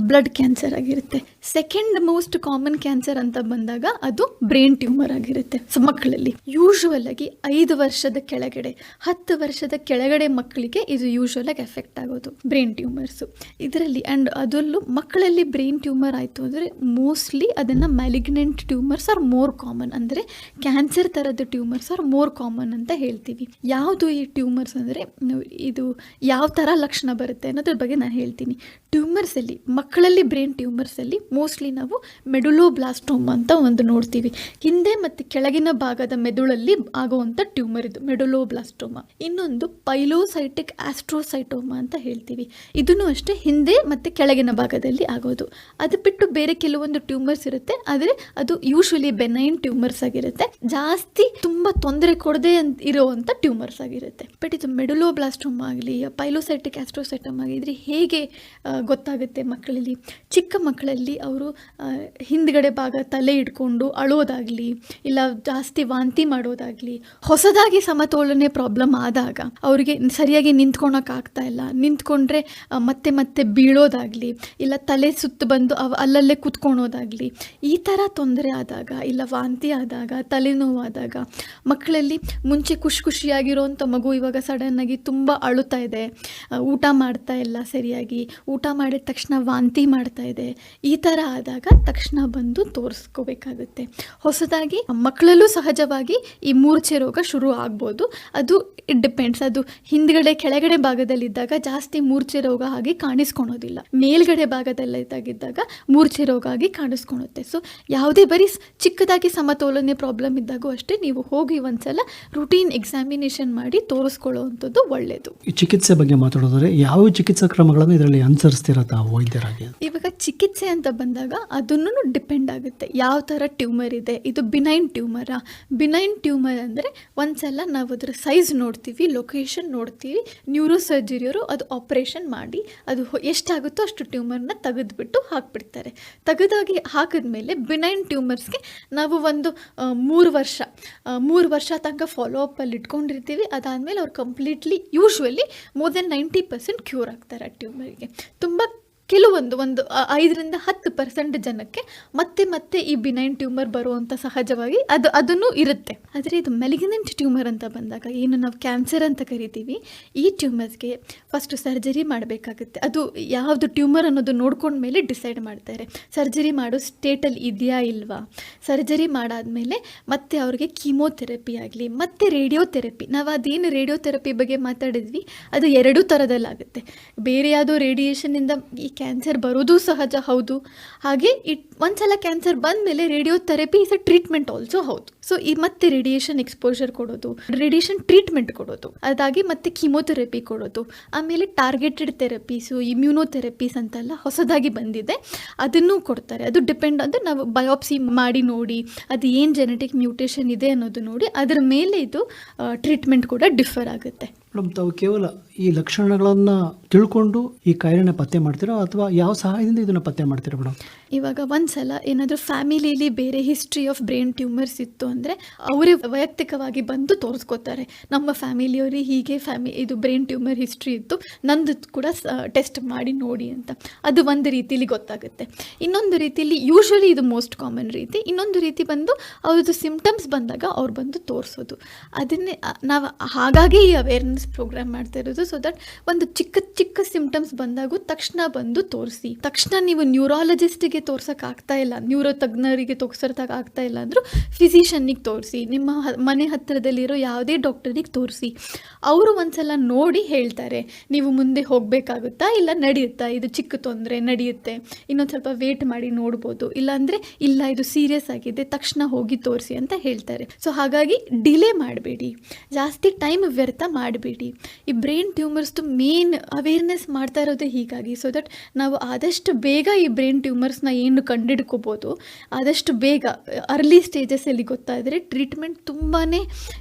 ಬ್ಲಡ್ ಕ್ಯಾನ್ಸರ್ ಆಗಿರುತ್ತೆ. ಸೆಕೆಂಡ್ ಮೋಸ್ಟ್ ಕಾಮನ್ ಕ್ಯಾನ್ಸರ್ ಅಂತ ಬಂದಾಗ ಅದು ಬ್ರೈನ್ ಟ್ಯೂಮರ್ ಆಗಿರುತ್ತೆ ಸೊ ಮಕ್ಕಳಲ್ಲಿ. ಯೂಶುವಲ್ ಆಗಿ ಐದು ವರ್ಷದ ಕೆಳಗಡೆ, ಹತ್ತು ವರ್ಷದ ಕೆಳಗಡೆ ಮಕ್ಕಳಿಗೆ ಇದು ಯೂಶುವಲ್ ಆಗಿ ಎಫೆಕ್ಟ್ ಆಗೋದು ಬ್ರೈನ್ ಟ್ಯೂಮರ್ಸ್ ಇದರಲ್ಲಿ ಆ್ಯಂಡ್ ಅದರಲ್ಲೂ ಮಕ್ಕಳಲ್ಲಿ ಬ್ರೈನ್ ಟ್ಯೂಮರ್ ಆಯಿತು ಅಂದರೆ ಮೋಸ್ಟ್ಲಿ ಅದನ್ನು malignant tumours are more common ಅಂದರೆ ಕ್ಯಾನ್ಸರ್ ಥರದ ಟ್ಯೂಮರ್ಸ್ ಆರ್ ಮೋರ್ ಕಾಮನ್ ಅಂತ ಹೇಳ್ತೀವಿ. ಯಾವುದು ಈ ಟ್ಯೂಮರ್ಸ್ ಅಂದರೆ ಇದು ಯಾವ ಥರ ಲಕ್ಷಣ ಬರುತ್ತೆ ಅನ್ನೋದ್ರ ಬಗ್ಗೆ ನಾನು ಹೇಳ್ತೀನಿ. ಟ್ಯೂಮರ್ಸಲ್ಲಿ ಮಕ್ಕಳಲ್ಲಿ ಬ್ರೈನ್ ಟ್ಯೂಮರ್ಸಲ್ಲಿ ಮೋಸ್ಟ್ಲಿ ನಾವು ಮೆಡುಲೋಬ್ಲಾಸ್ಟೋಮ್ ಅಂತ ಒಂದು ನೋಡ್ತೀವಿ. ಹಿಂದೆ ಮತ್ತು ಕೆಳಗಿನ ಭಾಗದ ಮೆದುಳಲ್ಲಿ ಆಗುವಂಥ ಟ್ಯೂಮರ್ ಇದು, ಮೆಡುಲೋಬ್ಲಾಸ್ಟೋಮ. ಇನ್ನೊಂದು ಪೈಲೋಸೈಟಿಕ್ ಆಸ್ಟ್ರೋಸೈಟೋಮಾ ಅಂತ ಹೇಳ್ತೀವಿ. ಇದನ್ನು ಅಷ್ಟೇ ಹಿಂದೆ ಮತ್ತು ಕೆಳಗಿನ ಭಾಗದಲ್ಲಿ ಆಗೋದು. ಅದು ಬಿಟ್ಟು ಬೇರೆ ಕೆಲವೊಂದು ಟ್ಯೂಮರ್ಸ್ ಇರುತ್ತೆ. ಆದರೆ ಅದು ಯೂಶ್ವಲಿ ಬೆನೈನ್ ಟ್ಯೂಮರ್ಸ್ ಆಗಿರುತ್ತೆ. ಜಾಸ್ತಿ ತುಂಬ ತೊಂದರೆ ಕೊಡದೆ ಇರುವಂಥ ಟ್ಯೂಮರ್ಸ್ ಆಗಿರುತ್ತೆ. ಬಟ್ ಇದು ಮೆಡುಲೋಬ್ಲಾಸ್ಟೋಮ್ ಆಗಲಿ, ಪೈಲೋಸೈಟಿಕ್ ಆಸ್ಟ್ರೋಸೈಟೋಮ್ ಆಗಿದ್ರೆ ಹೇಗೆ ಗೊತ್ತಾಗುತ್ತೆ ಮಕ್ಕಳಲ್ಲಿ? ಚಿಕ್ಕ ಮಕ್ಕಳಲ್ಲಿ ಅವರು ಹಿಂದ್ಗಡೆ ಭಾಗ ತಲೆ ಇಟ್ಕೊಂಡು ಅಳೋದಾಗಲಿ ಇಲ್ಲ ಜಾಸ್ತಿ ವಾಂತಿ ಮಾಡೋದಾಗಲಿ, ಹೊಸದಾಗಿ ಸಮತೋಲನೆ ಪ್ರಾಬ್ಲಮ್ ಆದಾಗ ಅವರಿಗೆ ಸರಿಯಾಗಿ ನಿಂತ್ಕೊಳಕ್ ಆಗ್ತಾ ಇಲ್ಲ. ನಿಂತ್ಕೊಂಡ್ರೆ ಮತ್ತೆ ಮತ್ತೆ ಬೀಳೋದಾಗಲಿ, ಇಲ್ಲ ತಲೆ ಸುತ್ತು ಬಂದು ಅವ ಅಲ್ಲಲ್ಲೇ ಕುತ್ಕೊಳೋದಾಗಲಿ, ಈ ಥರ ತೊಂದರೆ ಆದಾಗ, ಇಲ್ಲ ವಾಂತಿ ಆದಾಗ, ತಲೆನೋವಾದಾಗ ಮಕ್ಕಳಲ್ಲಿ ಮುಂಚೆ ಖುಷಿ ಖುಷಿಯಾಗಿರೋಂಥ ಮಗು ಇವಾಗ ಸಡನ್ನಾಗಿ ತುಂಬ ಅಳುತ್ತಾ ಇದೆ. ಊಟ ಮಾಡ್ತಾ ಇಲ್ಲ ಸರಿಯಾಗಿ, ಊಟ ಮಾಡಿದ ತಕ್ಷಣ ವಾಂತಿ ಮಾಡ್ತಾ ಇದೆ. ಈ ಥರ ಆದಾಗ ತಕ್ಷಣ ಬಂದು ತೋರಿಸ್ಕೋಬೇಕಾಗುತ್ತೆ. ಹೊಸದಾಗಿ ಮಕ್ಕಳಲ್ಲೂ ಸಹಜವಾಗಿ ಈ ಮೂರ್ಛೆ ರೋಗ ಶುರು ಆಗ್ಬೋದು. ಅದು ಇಟ್ ಡಿಪೆಂಡ್ಸ್ ಅದು ಹಿಂದ್ಗಡೆ ಕೆಳಗಡೆ ಭಾಗದಲ್ಲಿದ್ದಾಗ ಜಾಸ್ತಿ ಮೂರ್ಛೆ ರೋಗ ಆಗಿ ಕಾಣಿಸ್ಕೊಳೋದಿಲ್ಲ. ಮೇಲ್ಗಡೆ ಭಾಗದಲ್ಲಿದ್ದಾಗಿದ್ದಾಗ ಮೂರ್ಛೆ ರೋಗ ಆಗಿ ಕಾಣಿಸ್ಕೊಳುತ್ತೆ. ಸೊ ಯಾವುದೇ ಬರೀ ಚಿಕ್ಕದಾಗಿ ಸಮತೋಲನೆ ಪ್ರಾಬ್ಲಮ್ ಇದ್ದಾಗೂ ಅಷ್ಟೇ ನೀವು ಹೋಗಿ ಒಂದ್ಸಲ ರುಟೀನ್ ಎಕ್ಸಾಮಿನೇಷನ್ ಮಾಡಿ ತೋರಿಸ್ಕೊಳ್ಳುವಂಥದ್ದು ಒಳ್ಳೆಯದು ಈ ಚಿಕಿತ್ಸೆ ಬಗ್ಗೆ ಮಾತಾಡೋದಾದ್ರೆ ಯಾವ ಚಿಕಿತ್ಸಾ ಕ್ರಮಗಳನ್ನು ಇದರಲ್ಲಿ ಅನುಸರಿಸ್ತಿರತ್ತ ತಾವು ವೈದ್ಯರಾಗಿ ಇವಾಗ ಚಿಕಿತ್ಸೆ ಅಂತ ಬಂದಾಗ ಅದನ್ನು ಡಿಪೆಂಡ್ ಆಗುತ್ತೆ. ಯಾವ ಥರ ಟ್ಯೂಮರ್ ಇದೆ? ಇದು ಬಿನೈನ್ ಟ್ಯೂಮರಾ ಬಿನೈನ್ ಟ್ಯೂಮರ್ ಅಂದರೆ ಒಂದ್ಸಲ ನಾವು ಅದರ ಸೈಜ್ ನೋಡ್ತೀವಿ ಲೊಕೇಶನ್ ನೋಡ್ತೀವಿ ನ್ಯೂರೋ ಸರ್ಜರಿಯವರು ಅದು ಆಪ್ರೇಷನ್ ಮಾಡಿ, ಅದು ಎಷ್ಟಾಗುತ್ತೋ ಅಷ್ಟು ಟ್ಯೂಮರ್ನ ತೆಗೆದುಬಿಟ್ಟು ಹಾಕ್ಬಿಡ್ತಾರೆ. ತೆಗೆದಾಗಿ ಹಾಕಿದ್ಮೇಲೆ ಬಿನೈನ್ ಟ್ಯೂಮರ್ಸ್ಗೆ ನಾವು ಒಂದು ಮೂರು ವರ್ಷ ಮೂರು ವರ್ಷ ತನಕ ಫಾಲೋ ಅಪ್ಪಲ್ಲಿ ಇಟ್ಕೊಂಡಿರ್ತೀವಿ. ಅದಾದಮೇಲೆ ಅವ್ರು completely usually more than ninety percent cure ಆಗ್ತಾರೆ ಆ ಟ್ಯೂಮರ್ಗೆ ತುಂಬ ಕೆಲವೊಂದು ಒಂದು ಐದರಿಂದ ಹತ್ತು ಪರ್ಸೆಂಟ್ ಜನಕ್ಕೆ ಮತ್ತೆ ಮತ್ತೆ ಈ ಬಿನೈನ್ ಟ್ಯೂಮರ್ ಬರುವಂಥ ಸಹಜವಾಗಿ ಅದು, ಅದನ್ನು ಇರುತ್ತೆ. ಆದರೆ ಇದು ಮೆಲಿಗ್ನೆಂಟ್ ಟ್ಯೂಮರ್ ಅಂತ ಬಂದಾಗ ಏನು ನಾವು ಕ್ಯಾನ್ಸರ್ ಅಂತ ಕರಿತೀವಿ, ಈ ಟ್ಯೂಮರ್ಸ್ಗೆ ಫಸ್ಟ್ ಸರ್ಜರಿ ಮಾಡಬೇಕಾಗುತ್ತೆ. ಅದು ಯಾವುದು ಟ್ಯೂಮರ್ ಅನ್ನೋದು ನೋಡ್ಕೊಂಡ ಮೇಲೆ ಡಿಸೈಡ್ ಮಾಡ್ತಾರೆ. ಸರ್ಜರಿ ಮಾಡೋ ಸ್ಟೇಟಲ್ಲಿ ಇದೆಯಾ ಇಲ್ವಾ? ಸರ್ಜರಿ ಮಾಡಾದ್ಮೇಲೆ ಮತ್ತೆ ಅವ್ರಿಗೆ ಕೀಮೋಥೆರಪಿ ಆಗಲಿ, ಮತ್ತೆ ರೇಡಿಯೋಥೆರಪಿ ನಾವು ಅದೇನು ರೇಡಿಯೋಥೆರಪಿ ಬಗ್ಗೆ ಮಾತಾಡಿದ್ವಿ, ಅದು ಎರಡೂ ಥರದಲ್ಲಾಗುತ್ತೆ ಬೇರೆ ಯಾವುದೋ ರೇಡಿಯೇಷನಿಂದ ಈ ಕ್ಯಾನ್ಸರ್ ಬರೋದು ಸಹಜ, ಹೌದು. ಹಾಗೆ ಇಟ್, ಒಂದ್ಸಲ ಕ್ಯಾನ್ಸರ್ ಬಂದ ಮೇಲೆ radiotherapy is a treatment also ಹೌದು. ಸೊ ಈ ಮತ್ತೆ ರೇಡಿಯೇಷನ್ ಎಕ್ಸ್ಪೋಜರ್ ಕೊಡೋದು ರೇಡಿಯೇಷನ್ ಟ್ರೀಟ್ಮೆಂಟ್ ಕೊಡೋದು, ಅದಾಗಿ ಮತ್ತೆ ಕೀಮೋಥೆರಪಿ ಕೊಡೋದು, ಆಮೇಲೆ ಟಾರ್ಗೆಟೆಡ್ ಥೆರಪೀಸು ಇಮ್ಯುನೋಥೆರಪೀಸ್ ಅಂತೆಲ್ಲ ಹೊಸದಾಗಿ ಬಂದಿದೆ. ಅದನ್ನು ಕೊಡ್ತಾರೆ. ಅದು ಡಿಪೆಂಡ್ ಅಂದರೆ ನಾವು ಬಯೋಪ್ಸಿ ಮಾಡಿ ನೋಡಿ, ಅದು ಏನು ಜೆನೆಟಿಕ್ ಮ್ಯೂಟೇಷನ್ ಇದೆ ಅನ್ನೋದು ನೋಡಿ, ಅದರ ಮೇಲೆ ಇದು ಟ್ರೀಟ್ಮೆಂಟ್ ಕೂಡ ಡಿಫರ್ ಆಗುತ್ತೆ. ಮೇಡಮ್ ತಾವು ಕೇವಲ ಈ ಲಕ್ಷಣಗಳನ್ನು ತಿಳ್ಕೊಂಡು ಈ ಕಾಯಿಲೆನ ಪತ್ತೆ ಮಾಡ್ತೀರಾ ಅಥವಾ ಯಾವ ಸಹಾಯದಿಂದ ಇದನ್ನು ಪತ್ತೆ ಮಾಡ್ತೀರಾ ಮೇಡಮ್ ಇವಾಗ ಒಂದ್ಸಲ ಏನಾದರೂ ಫ್ಯಾಮಿಲಿಲಿ ಬೇರೆ ಹಿಸ್ಟ್ರಿ ಆಫ್ ಬ್ರೈನ್ ಟ್ಯೂಮರ್ಸ್ ಇತ್ತು ಅಂದರೆ ಅವರೇ ವೈಯಕ್ತಿಕವಾಗಿ ಬಂದು ತೋರಿಸ್ಕೋತಾರೆ. ನಮ್ಮ ಫ್ಯಾಮಿಲಿಯವರಿಗೆ ಹೀಗೆ ಫ್ಯಾಮಿ, ಇದು ಬ್ರೈನ್ ಟ್ಯೂಮರ್ ಹಿಸ್ಟ್ರಿ ಇತ್ತು, ನಂದು ಕೂಡ ಟೆಸ್ಟ್ ಮಾಡಿ ನೋಡಿ ಅಂತ. ಅದು ಒಂದು ರೀತಿಲಿ ಗೊತ್ತಾಗುತ್ತೆ. ಇನ್ನೊಂದು ರೀತಿಲಿ ಯೂಶ್ವಲಿ ಇದು ಮೋಸ್ಟ್ ಕಾಮನ್ ರೀತಿ, ಇನ್ನೊಂದು ರೀತಿ ಬಂದು ಅವ್ರದ್ದು ಸಿಂಪ್ಟಮ್ಸ್ ಬಂದಾಗ ಅವ್ರು ಬಂದು ತೋರಿಸೋದು. ಅದನ್ನೇ ನಾವು ಹಾಗಾಗಿ ಈ ಅವೇರ್ನೆಸ್ ಪ್ರೋಗ್ರಾಮ್ ಮಾಡ್ತಾ ಇರೋದು. ಸೊ ದಟ್ ಒಂದು ಚಿಕ್ಕ ಚಿಕ್ಕ ಸಿಂಪ್ಟಮ್ಸ್ ಬಂದಾಗೂ ತಕ್ಷಣ ಬಂದು ತೋರಿಸಿ. ತಕ್ಷಣ ನೀವು ನ್ಯೂರಾಲಜಿಸ್ಟಿಗೆ ತೋರ್ಸೋಕ್ಕಾಗ್ತಾ ಇಲ್ಲ. ನ್ಯೂರೋ ತಜ್ಞರಿಗೆ ತೋರ್ಸೋಕೆ ಆಗ್ತಾ ಇಲ್ಲ ಅಂದರೂ ಫಿಸಿಷಿಯನ್ನಿಗೆ ತೋರಿಸಿ. ನಿಮ್ಮ ಮನೆ ಹತ್ತಿರದಲ್ಲಿರೋ ಯಾವುದೇ ಡಾಕ್ಟರಿಗೆ ತೋರಿಸಿ. ಅವರು ಒಂದ್ಸಲ ನೋಡಿ ಹೇಳ್ತಾರೆ. ನೀವು ಮುಂದೆ ಹೋಗಬೇಕಾಗುತ್ತಾ ಇಲ್ಲ ನಡೆಯುತ್ತಾ ಇದು ಚಿಕ್ಕ ತೊಂದರೆ, ನಡೆಯುತ್ತೆ. ಇನ್ನೊಂದು ಸ್ವಲ್ಪ ವೇಟ್ ಮಾಡಿ ನೋಡ್ಬೋದು. ಇಲ್ಲಾಂದರೆ ಇಲ್ಲ, ಇದು ಸೀರಿಯಸ್ ಆಗಿದೆ, ತಕ್ಷಣ ಹೋಗಿ ತೋರಿಸಿ ಅಂತ ಹೇಳ್ತಾರೆ. ಸೊ ಹಾಗಾಗಿ ಡಿಲೇ ಮಾಡಬೇಡಿ. ಜಾಸ್ತಿ ಟೈಮ್ ವ್ಯರ್ಥ ಮಾಡಬೇಡಿ. ಈ ಬ್ರೈನ್ ಟ್ಯೂಮರ್ಸ್ದು ಮೇನ್ ಅವೇರ್ನೆಸ್ ಮಾಡ್ತಾ ಇರೋದೇ ಹೀಗಾಗಿ. ಸೊ ದಟ್ ನಾವು ಆದಷ್ಟು ಬೇಗ ಈ ಬ್ರೈನ್ ಟ್ಯೂಮರ್ಸ್ನ ಏನು ಕಂಡುಹಿಡ್ಕೋಬೋದು ಆದಷ್ಟು ಬೇಗ ಅರ್ಲಿ ಸ್ಟೇಜಸ್ಸಲ್ಲಿ ಗೊತ್ತಾದರೆ ಟ್ರೀಟ್ಮೆಂಟ್ ತುಂಬಾ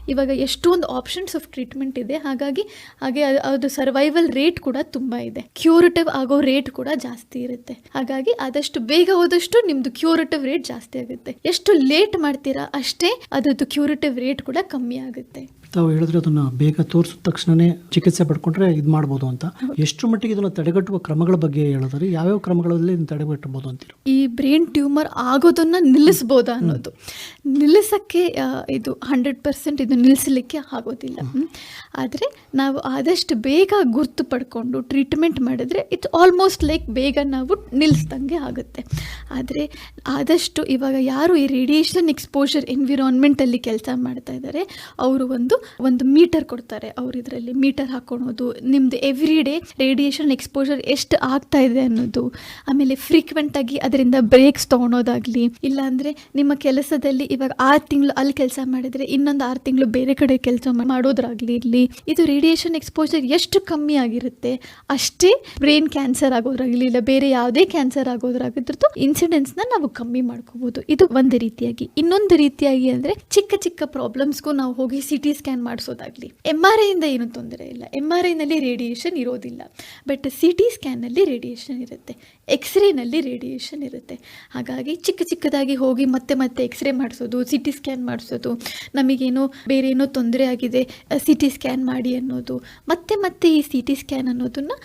ಇವಾಗ ಎಷ್ಟೊಂದು ಆಪ್ಷನ್ಸ್ ಆಫ್ ಟ್ರೀಟ್ಮೆಂಟ್ ಇದೆ. ಹಾಗಾಗಿ ಹಾಗೆ ಅದು- ಸರ್ವೈವಲ್ ರೇಟ್ ಕೂಡ ತುಂಬ ಇದೆ. ಕ್ಯೂರಿಟಿವ್ ಆಗೋ ರೇಟ್ ಕೂಡ ಜಾಸ್ತಿ ಇರುತ್ತೆ. ಹಾಗಾಗಿ ಆದಷ್ಟು ಬೇಗ ಹೋದಷ್ಟು ನಿಮ್ಮದು ಕ್ಯೂರಿಟಿವ್ ರೇಟ್ ಜಾಸ್ತಿ ಆಗುತ್ತೆ. ಎಷ್ಟು ಲೇಟ್ ಮಾಡ್ತೀರಾ ಅಷ್ಟೇ ಅದರದ್ದು ಕ್ಯೂರಿಟಿವ್ ರೇಟ್ ಕೂಡ ಕಮ್ಮಿ ಆಗುತ್ತೆ. ತಾವು ಹೇಳಿದ್ರೆ ಅದನ್ನ ಬೇಗ ತೋರಿಸಿದ ತಕ್ಷಣನೇ ಚಿಕಿತ್ಸೆ ಪಡ್ಕೊಂಡ್ರೆ ಇದು ಮಾಡ್ಬೋದು ಅಂತ. ಎಷ್ಟು ಮಟ್ಟಿಗೆ ಇದನ್ನ ತಡೆಗಟ್ಟುವ ಕ್ರಮಗಳ ಬಗ್ಗೆ ಹೇಳಿದ್ರೆ ಯಾವ್ಯಾವ ಕ್ರಮಗಳಲ್ಲಿ ತಡೆಗಟ್ಟಬಹುದು ಅಂತೀರ? ಈ ಬ್ರೈನ್ ಟ್ಯೂಮರ್ ಆಗೋದನ್ನ ನಿಲ್ಲಿಸಬಹುದಾ ಅನ್ನೋದು. ನಿಲ್ಲಿಸೋಕ್ಕೆ ಇದು ಹಂಡ್ರೆಡ್ ಪರ್ಸೆಂಟ್ ಇದು ನಿಲ್ಲಿಸಲಿಕ್ಕೆ ಆಗೋದಿಲ್ಲ. ಆದರೆ ನಾವು ಆದಷ್ಟು ಬೇಗ ಗುರ್ತು ಪಡ್ಕೊಂಡು ಟ್ರೀಟ್ಮೆಂಟ್ ಮಾಡಿದ್ರೆ ಇಟ್ಸ್ ಆಲ್ಮೋಸ್ಟ್ ಲೈಕ್ ಬೇಗ ನಾವು ನಿಲ್ಲಿಸ್ದಂಗೆ ಆಗುತ್ತೆ. ಆದರೆ ಆದಷ್ಟು ಇವಾಗ ಯಾರು ಈ ರೇಡಿಯೇಷನ್ ಎಕ್ಸ್ಪೋಷರ್ ಎನ್ವಿರಾನ್ಮೆಂಟಲ್ಲಿ ಕೆಲಸ ಮಾಡ್ತಾ ಇದ್ದಾರೆ ಅವರು ಒಂದು ಒಂದು ಮೀಟರ್ ಕೊಡ್ತಾರೆ. ಅವರು ಇದರಲ್ಲಿ ಮೀಟರ್ ಹಾಕೊಳೋದು ನಿಮ್ಮದು ಎವ್ರಿ ಡೇ ರೇಡಿಯೇಷನ್ ಎಕ್ಸ್ಪೋಷರ್ ಎಷ್ಟು ಆಗ್ತಾ ಇದೆ ಅನ್ನೋದು ಆಮೇಲೆ ಫ್ರೀಕ್ವೆಂಟಾಗಿ ಅದರಿಂದ ಬ್ರೇಕ್ಸ್ ತೊಗೊಳೋದಾಗಲಿ ಇಲ್ಲಾಂದರೆ ನಿಮ್ಮ ಕೆಲಸದಲ್ಲಿ ಇವಾಗ ಆರು ತಿಂಗಳು ಅಲ್ಲಿ ಕೆಲಸ ಮಾಡಿದರೆ ಇನ್ನೊಂದು ಆರು ತಿಂಗಳು ಬೇರೆ ಕಡೆ ಕೆಲಸ ಮಾಡೋದ್ರಾಗ್ಲಿ ಇರಲಿ. ಇದು ರೇಡಿಯೇಷನ್ ಎಕ್ಸ್ಪೋಜರ್ ಎಷ್ಟು ಕಮ್ಮಿ ಆಗಿರುತ್ತೆ, ಅಷ್ಟೇ ಬ್ರೈನ್ ಕ್ಯಾನ್ಸರ್ ಆಗೋದ್ರಾಗ್ಲಿ ಇಲ್ಲ, ಬೇರೆ ಯಾವುದೇ ಕ್ಯಾನ್ಸರ್ ಆಗೋದ್ರಾಗಿದ್ರದ್ದು ಇನ್ಸಿಡೆನ್ಸ್ನ ನಾವು ಕಮ್ಮಿ ಮಾಡ್ಕೋಬೋದು. ಇದು ಒಂದು ರೀತಿಯಾಗಿ. ಇನ್ನೊಂದು ರೀತಿಯಾಗಿ ಅಂದರೆ ಚಿಕ್ಕ ಚಿಕ್ಕ ಪ್ರಾಬ್ಲಮ್ಸ್ಗೂ ನಾವು ಹೋಗಿ ಸಿ ಟಿ ಸ್ಕ್ಯಾನ್ ಮಾಡಿಸೋದಾಗ್ಲಿ ಎಂ ಆರ್ ಐಯಿಂದ ಏನು ತೊಂದರೆ ಇಲ್ಲ. ಎಂ ಆರ್ ಐನಲ್ಲಿ ರೇಡಿಯೇಷನ್ ಇರೋದಿಲ್ಲ. ಬಟ್ ಸಿ ಟಿ ಸ್ಕ್ಯಾನಲ್ಲಿ ರೇಡಿಯೇಷನ್ ಇರುತ್ತೆ. ಎಕ್ಸ್ರೇನಲ್ಲಿ ರೇಡಿಯೇಷನ್ ಇರುತ್ತೆ. ಹಾಗಾಗಿ ಚಿಕ್ಕ ಚಿಕ್ಕದಾಗಿ ಹೋಗಿ ಮತ್ತೆ ಮತ್ತೆ ಎಕ್ಸ್ರೇ ಮಾಡಿಸೋದು ಸಿ ಟಿ ಸ್ಕ್ಯಾನ್ ಮಾಡಿಸೋದು, ನಮಗೇನೋ ಬೇರೆ ಏನೋ ತೊಂದರೆ ಆಗಿದೆ ಸಿ ಟಿ ಸ್ಕ್ಯಾನ್ ಮಾಡಿ ಅನ್ನೋದು, ಮತ್ತೆ ಮತ್ತೆ ಈ ಸಿ ಟಿ ಸ್ಕ್ಯಾನ್ ಅನ್ನೋದನ್ನು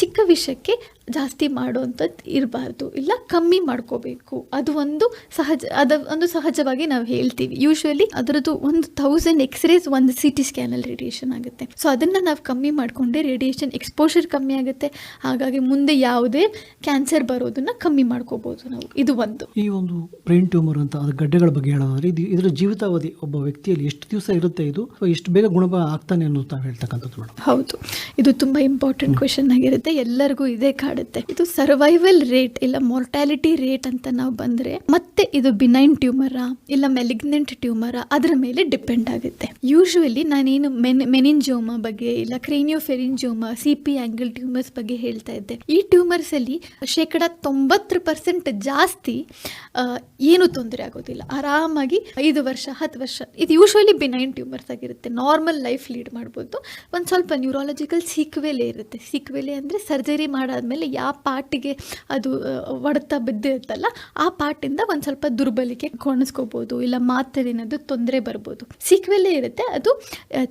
ಚಿಕ್ಕ ವಿಷಯಕ್ಕೆ ಜಾಸ್ತಿ ಮಾಡುವಂಥದ್ದು ಇರಬಾರ್ದು. ಇಲ್ಲ ಕಮ್ಮಿ ಮಾಡ್ಕೋಬೇಕು. ಅದು ಒಂದು ಸಹಜ ಅದ ಒಂದು ಸಹಜವಾಗಿ ನಾವು ಹೇಳ್ತೀವಿ. ಯೂಶ್ವಲಿ ಅದರದ್ದು ಒಂದು ತೌಸಂಡ್ ಎಕ್ಸ್ರೇಸ್ ಒಂದು ಸಿ ಟಿ ಸ್ಕ್ಯಾನಲ್ಲಿ ರೇಡಿಯೇಷನ್ ಆಗುತ್ತೆ. ಸೊ ಅದನ್ನು ನಾವು ಕಮ್ಮಿ ಮಾಡಿಕೊಂಡ್ರೆ ರೇಡಿಯೇಷನ್ ಎಕ್ಸ್ಪೋಷರ್ ಕಮ್ಮಿ ಆಗುತ್ತೆ. ಹಾಗಾಗಿ ಮುಂದೆ ಯಾವುದೇ ಕ್ಯಾನ್ಸರ್ ಬರೋದನ್ನು ಕಮ್ಮಿ ಮಾಡ್ಕೋಬಹುದು ನಾವು. ಇದು ಒಂದು. ಈ ಒಂದು ಬ್ರೈನ್ ಟ್ಯೂಮರ್ ಅಂತ ಅದು ಗಡ್ಡೆಗಳ ಬಗ್ಗೆ ಹೇಳೋದಾದ್ರೆ ಇದು ಇದರ ಜೀವಿತಾವಧಿ ಒಬ್ಬ ವ್ಯಕ್ತಿಯಲ್ಲಿ ಎಷ್ಟು ದಿವಸ ಇರುತ್ತೆ ಇದು? ಎಷ್ಟು ಬೇಗ ಗುಣ ಆಗ್ತಾನೆ ಅನ್ನೋದು ಹೇಳ್ತಕ್ಕಂಥದ್ದು ಹೌದು. ಇದು ತುಂಬ ಇಂಪಾರ್ಟೆಂಟ್ ಕ್ವೆಶನ್ ಆಗಿರುತ್ತೆ. ಎಲ್ಲರಿಗೂ ಇದೇ ಕಾಡುತ್ತೆ ಇದು ಸರ್ವೈವಲ್ ರೇಟ್ ಇಲ್ಲ ಮೋರ್ಟಾಲಿಟಿ ರೇಟ್ ಅಂತ ನಾವು ಬಂದ್ರೆ ಮತ್ತೆ ಇದು ಬಿನೈನ್ ಟ್ಯೂಮರಾ ಇಲ್ಲ ಮೆಲಿಗ್ನೆಂಟ್ ಟ್ಯೂಮರಾ ಅದರ ಮೇಲೆ ಡಿಪೆಂಡ್ ಆಗುತ್ತೆ. ಯೂಶುವಲಿ ನಾನೇನು ಮೆನ್ ಮೆನಿಂಜೋಮಾ ಬಗ್ಗೆ ಇಲ್ಲ craniopharyngioma C P angle tumours ಬಗ್ಗೆ ಹೇಳ್ತಾ ಇದ್ದೆ. ಈ ಟ್ಯೂಮರ್ಸ್ ಅಲ್ಲಿ ಶೇಕಡ ತೊಂಬತ್ತು ಪರ್ಸೆಂಟ್ ಜಾಸ್ತಿ ಏನು ತೊಂದರೆ ಆಗೋದಿಲ್ಲ. ಆರಾಮಾಗಿ ಐದು ವರ್ಷ, ಹತ್ತು ವರ್ಷ, ಇದು ಯೂಶ್ವಲಿ ಬಿನೈನ್ ಟ್ಯೂಮರ್ಸ್ ಆಗಿರುತ್ತೆ. ನಾರ್ಮಲ್ ಲೈಫ್ ಲೀಡ್ ಮಾಡ್ಬೋದು. ಒಂದು ಸ್ವಲ್ಪ ನ್ಯೂರಾಲಜಿಕಲ್ ಸೀಕ್ವೆಲೆ ಇರುತ್ತೆ. ಸೀಕ್ವೆಲೆ ಅಂದರೆ ಸರ್ಜರಿ ಮಾಡಾದ್ಮೇಲೆ ಆದಮೇಲೆ ಯಾವ ಪಾರ್ಟಿಗೆ ಅದು ಒಡೆತ ಬಿದ್ದಿರುತ್ತಲ್ಲ, ಆ ಪಾರ್ಟಿಂದ ಒಂದು ಸ್ವಲ್ಪ ದುರ್ಬಲಿಕೆ ಕಾಣಿಸ್ಕೋಬೋದು, ಇಲ್ಲ ಮಾತಿನದು ತೊಂದರೆ ಬರ್ಬೋದು. ಸೀಕ್ವೆಲೆ ಇರುತ್ತೆ, ಅದು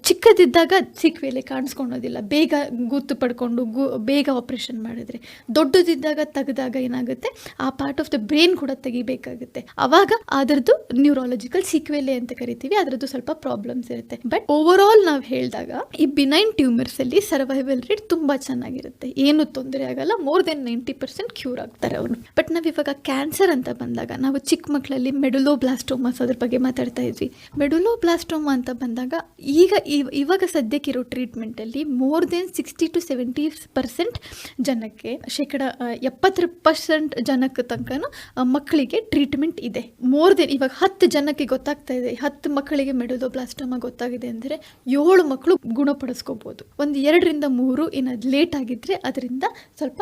ಚಿಕ್ಕದಿದ್ದಾಗ ಸೀಕ್ವೆಲೆ ಕಾಣಿಸ್ಕೊಳೋದಿಲ್ಲ. ಬೇಗ ಗುರ್ತು ಪಡ್ಕೊಂಡು ಗು, ಬೇಗ ಆಪ್ರೇಷನ್ ಮಾಡಿದ್ರೆ. ದೊಡ್ಡದಿದ್ದಾಗ ತೆಗೆದಾಗ ಏನಾಗುತ್ತೆ, ಆ ಪಾರ್ಟ್ ಆಫ್ ದ ಬ್ರೈನ್ ಕೂಡ ತೆಗಿಬೇಕಾಗುತ್ತೆ. ಅವಾಗ ಅದರದ್ದು ನ್ಯೂರಾಲಜಿಕಲ್ ಸೀಕ್ವೆಲೆ ಅಂತ ಕರಿತೀವಿ, ಅದರದ್ದು ಸ್ವಲ್ಪ ಪ್ರಾಬ್ಲಮ್ಸ್ ಇರುತ್ತೆ. ಬಟ್ ಓವರ್ ಆಲ್ ನಾವು ಹೇಳಿದಾಗ, ಈ ಬಿನೈನ್ ಟ್ಯೂಮರ್ಸ್ ಅಲ್ಲಿ ಸರ್ವೈವಲ್ ರೇಟ್ ತುಂಬಾ ಚೆನ್ನಾಗಿರುತ್ತೆ. ಏನು ತೊಂದರೆ ಆಗಲ್ಲ more than ninety percent cure ಆಗ್ತಾರೆ ಅವರು ಬಟ್ ನಾವು ಇವಾಗ ಕ್ಯಾನ್ಸರ್ ಅಂತ ಬಂದಾಗ, ನಾವು ಚಿಕ್ಕ ಮಕ್ಕಳಲ್ಲಿ ಮೆಡುಲೋ ಬ್ಲಾಸ್ಟೋಮಾಸ್ ಅದ್ರ ಬಗ್ಗೆ ಮಾತಾಡ್ತಾ ಇದ್ವಿ. ಮೆಡುಲೋ ಬ್ಲಾಸ್ಟೋಮಾ ಅಂತ ಬಂದಾಗ ಈಗ ಇವ್- ಇವಾಗ ಸದ್ಯಕ್ಕಿರೋ ಟ್ರೀಟ್ಮೆಂಟಲ್ಲಿ more than sixty to seventy percent ಜನಕ್ಕೆ, ಶೇಕಡ ಎಪ್ಪತ್ತರ ಪರ್ಸೆಂಟ್ ಜನಕ್ಕೆ ತನಕ ಮಕ್ಕಳಿಗೆ ಟ್ರೀಟ್ಮೆಂಟ್ ಇದೆ. ಮೋರ್ ದೆನ್ ಇವಾಗ ಹತ್ತು ಜನಕ್ಕೆ ಗೊತ್ತಾಗ್ತಾ ಇದೆ. ಹತ್ತು ಮಕ್ಕಳಿಗೆ ಮೆಡುಲೋ ಬ್ಲಾಸ್ಟೋಮಾ ಗೊತ್ತಾಗಿದೆ ಅಂದರೆ ಏಳು ಮಕ್ಕಳು ಗುಣಪಡಿಸ್ಕೋಬೋದು. ಒಂದು ಎರಡರಿಂದ ಮೂರು ಇನ್ನು ಲೇಟ್ ಆಗಿದ್ರೆ ಅದರಿಂದ ಸ್ವಲ್ಪ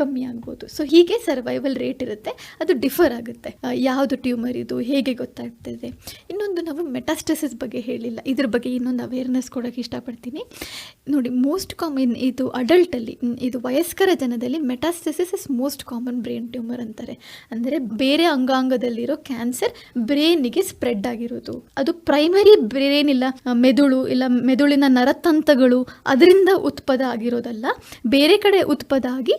ಕಮ್ಮಿ ಆಗ್ಬೋದು. ಸೊ ಹೀಗೆ ಸರ್ವೈವಲ್ ರೇಟ್ ಇರುತ್ತೆ. ಅದು ಡಿಫರ್ ಆಗುತ್ತೆ. ಯಾವುದು ಟ್ಯೂಮರ್ ಇದು, ಹೇಗೆ ಗೊತ್ತಾಗ್ತದೆ. ಇನ್ನೊಂದು ನಾವು ಮೆಟಾಸ್ಟಸಿಸ್ ಬಗ್ಗೆ ಹೇಳಿಲ್ಲ. ಇದ್ರ ಬಗ್ಗೆ ಇನ್ನೊಂದು ಅವೇರ್ನೆಸ್ ಕೊಡೋಕ್ಕೆ ಇಷ್ಟಪಡ್ತೀನಿ. ನೋಡಿ ಮೋಸ್ಟ್ ಕಾಮನ್ ಇದು ಅಡಲ್ಟಲ್ಲಿ ಇದು ವಯಸ್ಕರ ಜನದಲ್ಲಿ metastasis is most common brain tumour ಅಂತಾರೆ. ಅಂದರೆ ಬೇರೆ ಅಂಗಾಂಗದಲ್ಲಿರೋ ಕ್ಯಾನ್ಸರ್ ಬ್ರೈನಿಗೆ ಸ್ಪ್ರೆಡ್ ಆಗಿರೋದು. ಅದು ಪ್ರೈಮರಿ ಬ್ರೈನ್ ಇಲ್ಲ ಮೆದುಳು ಇಲ್ಲ, ಮೆದುಳಿನ ನರತಂತಗಳು ಅದರಿಂದ ಉತ್ಪದ ಆಗಿರೋದಲ್ಲ. ಬೇರೆ ಕಡೆ ಉತ್ಪದ ಆಗಿ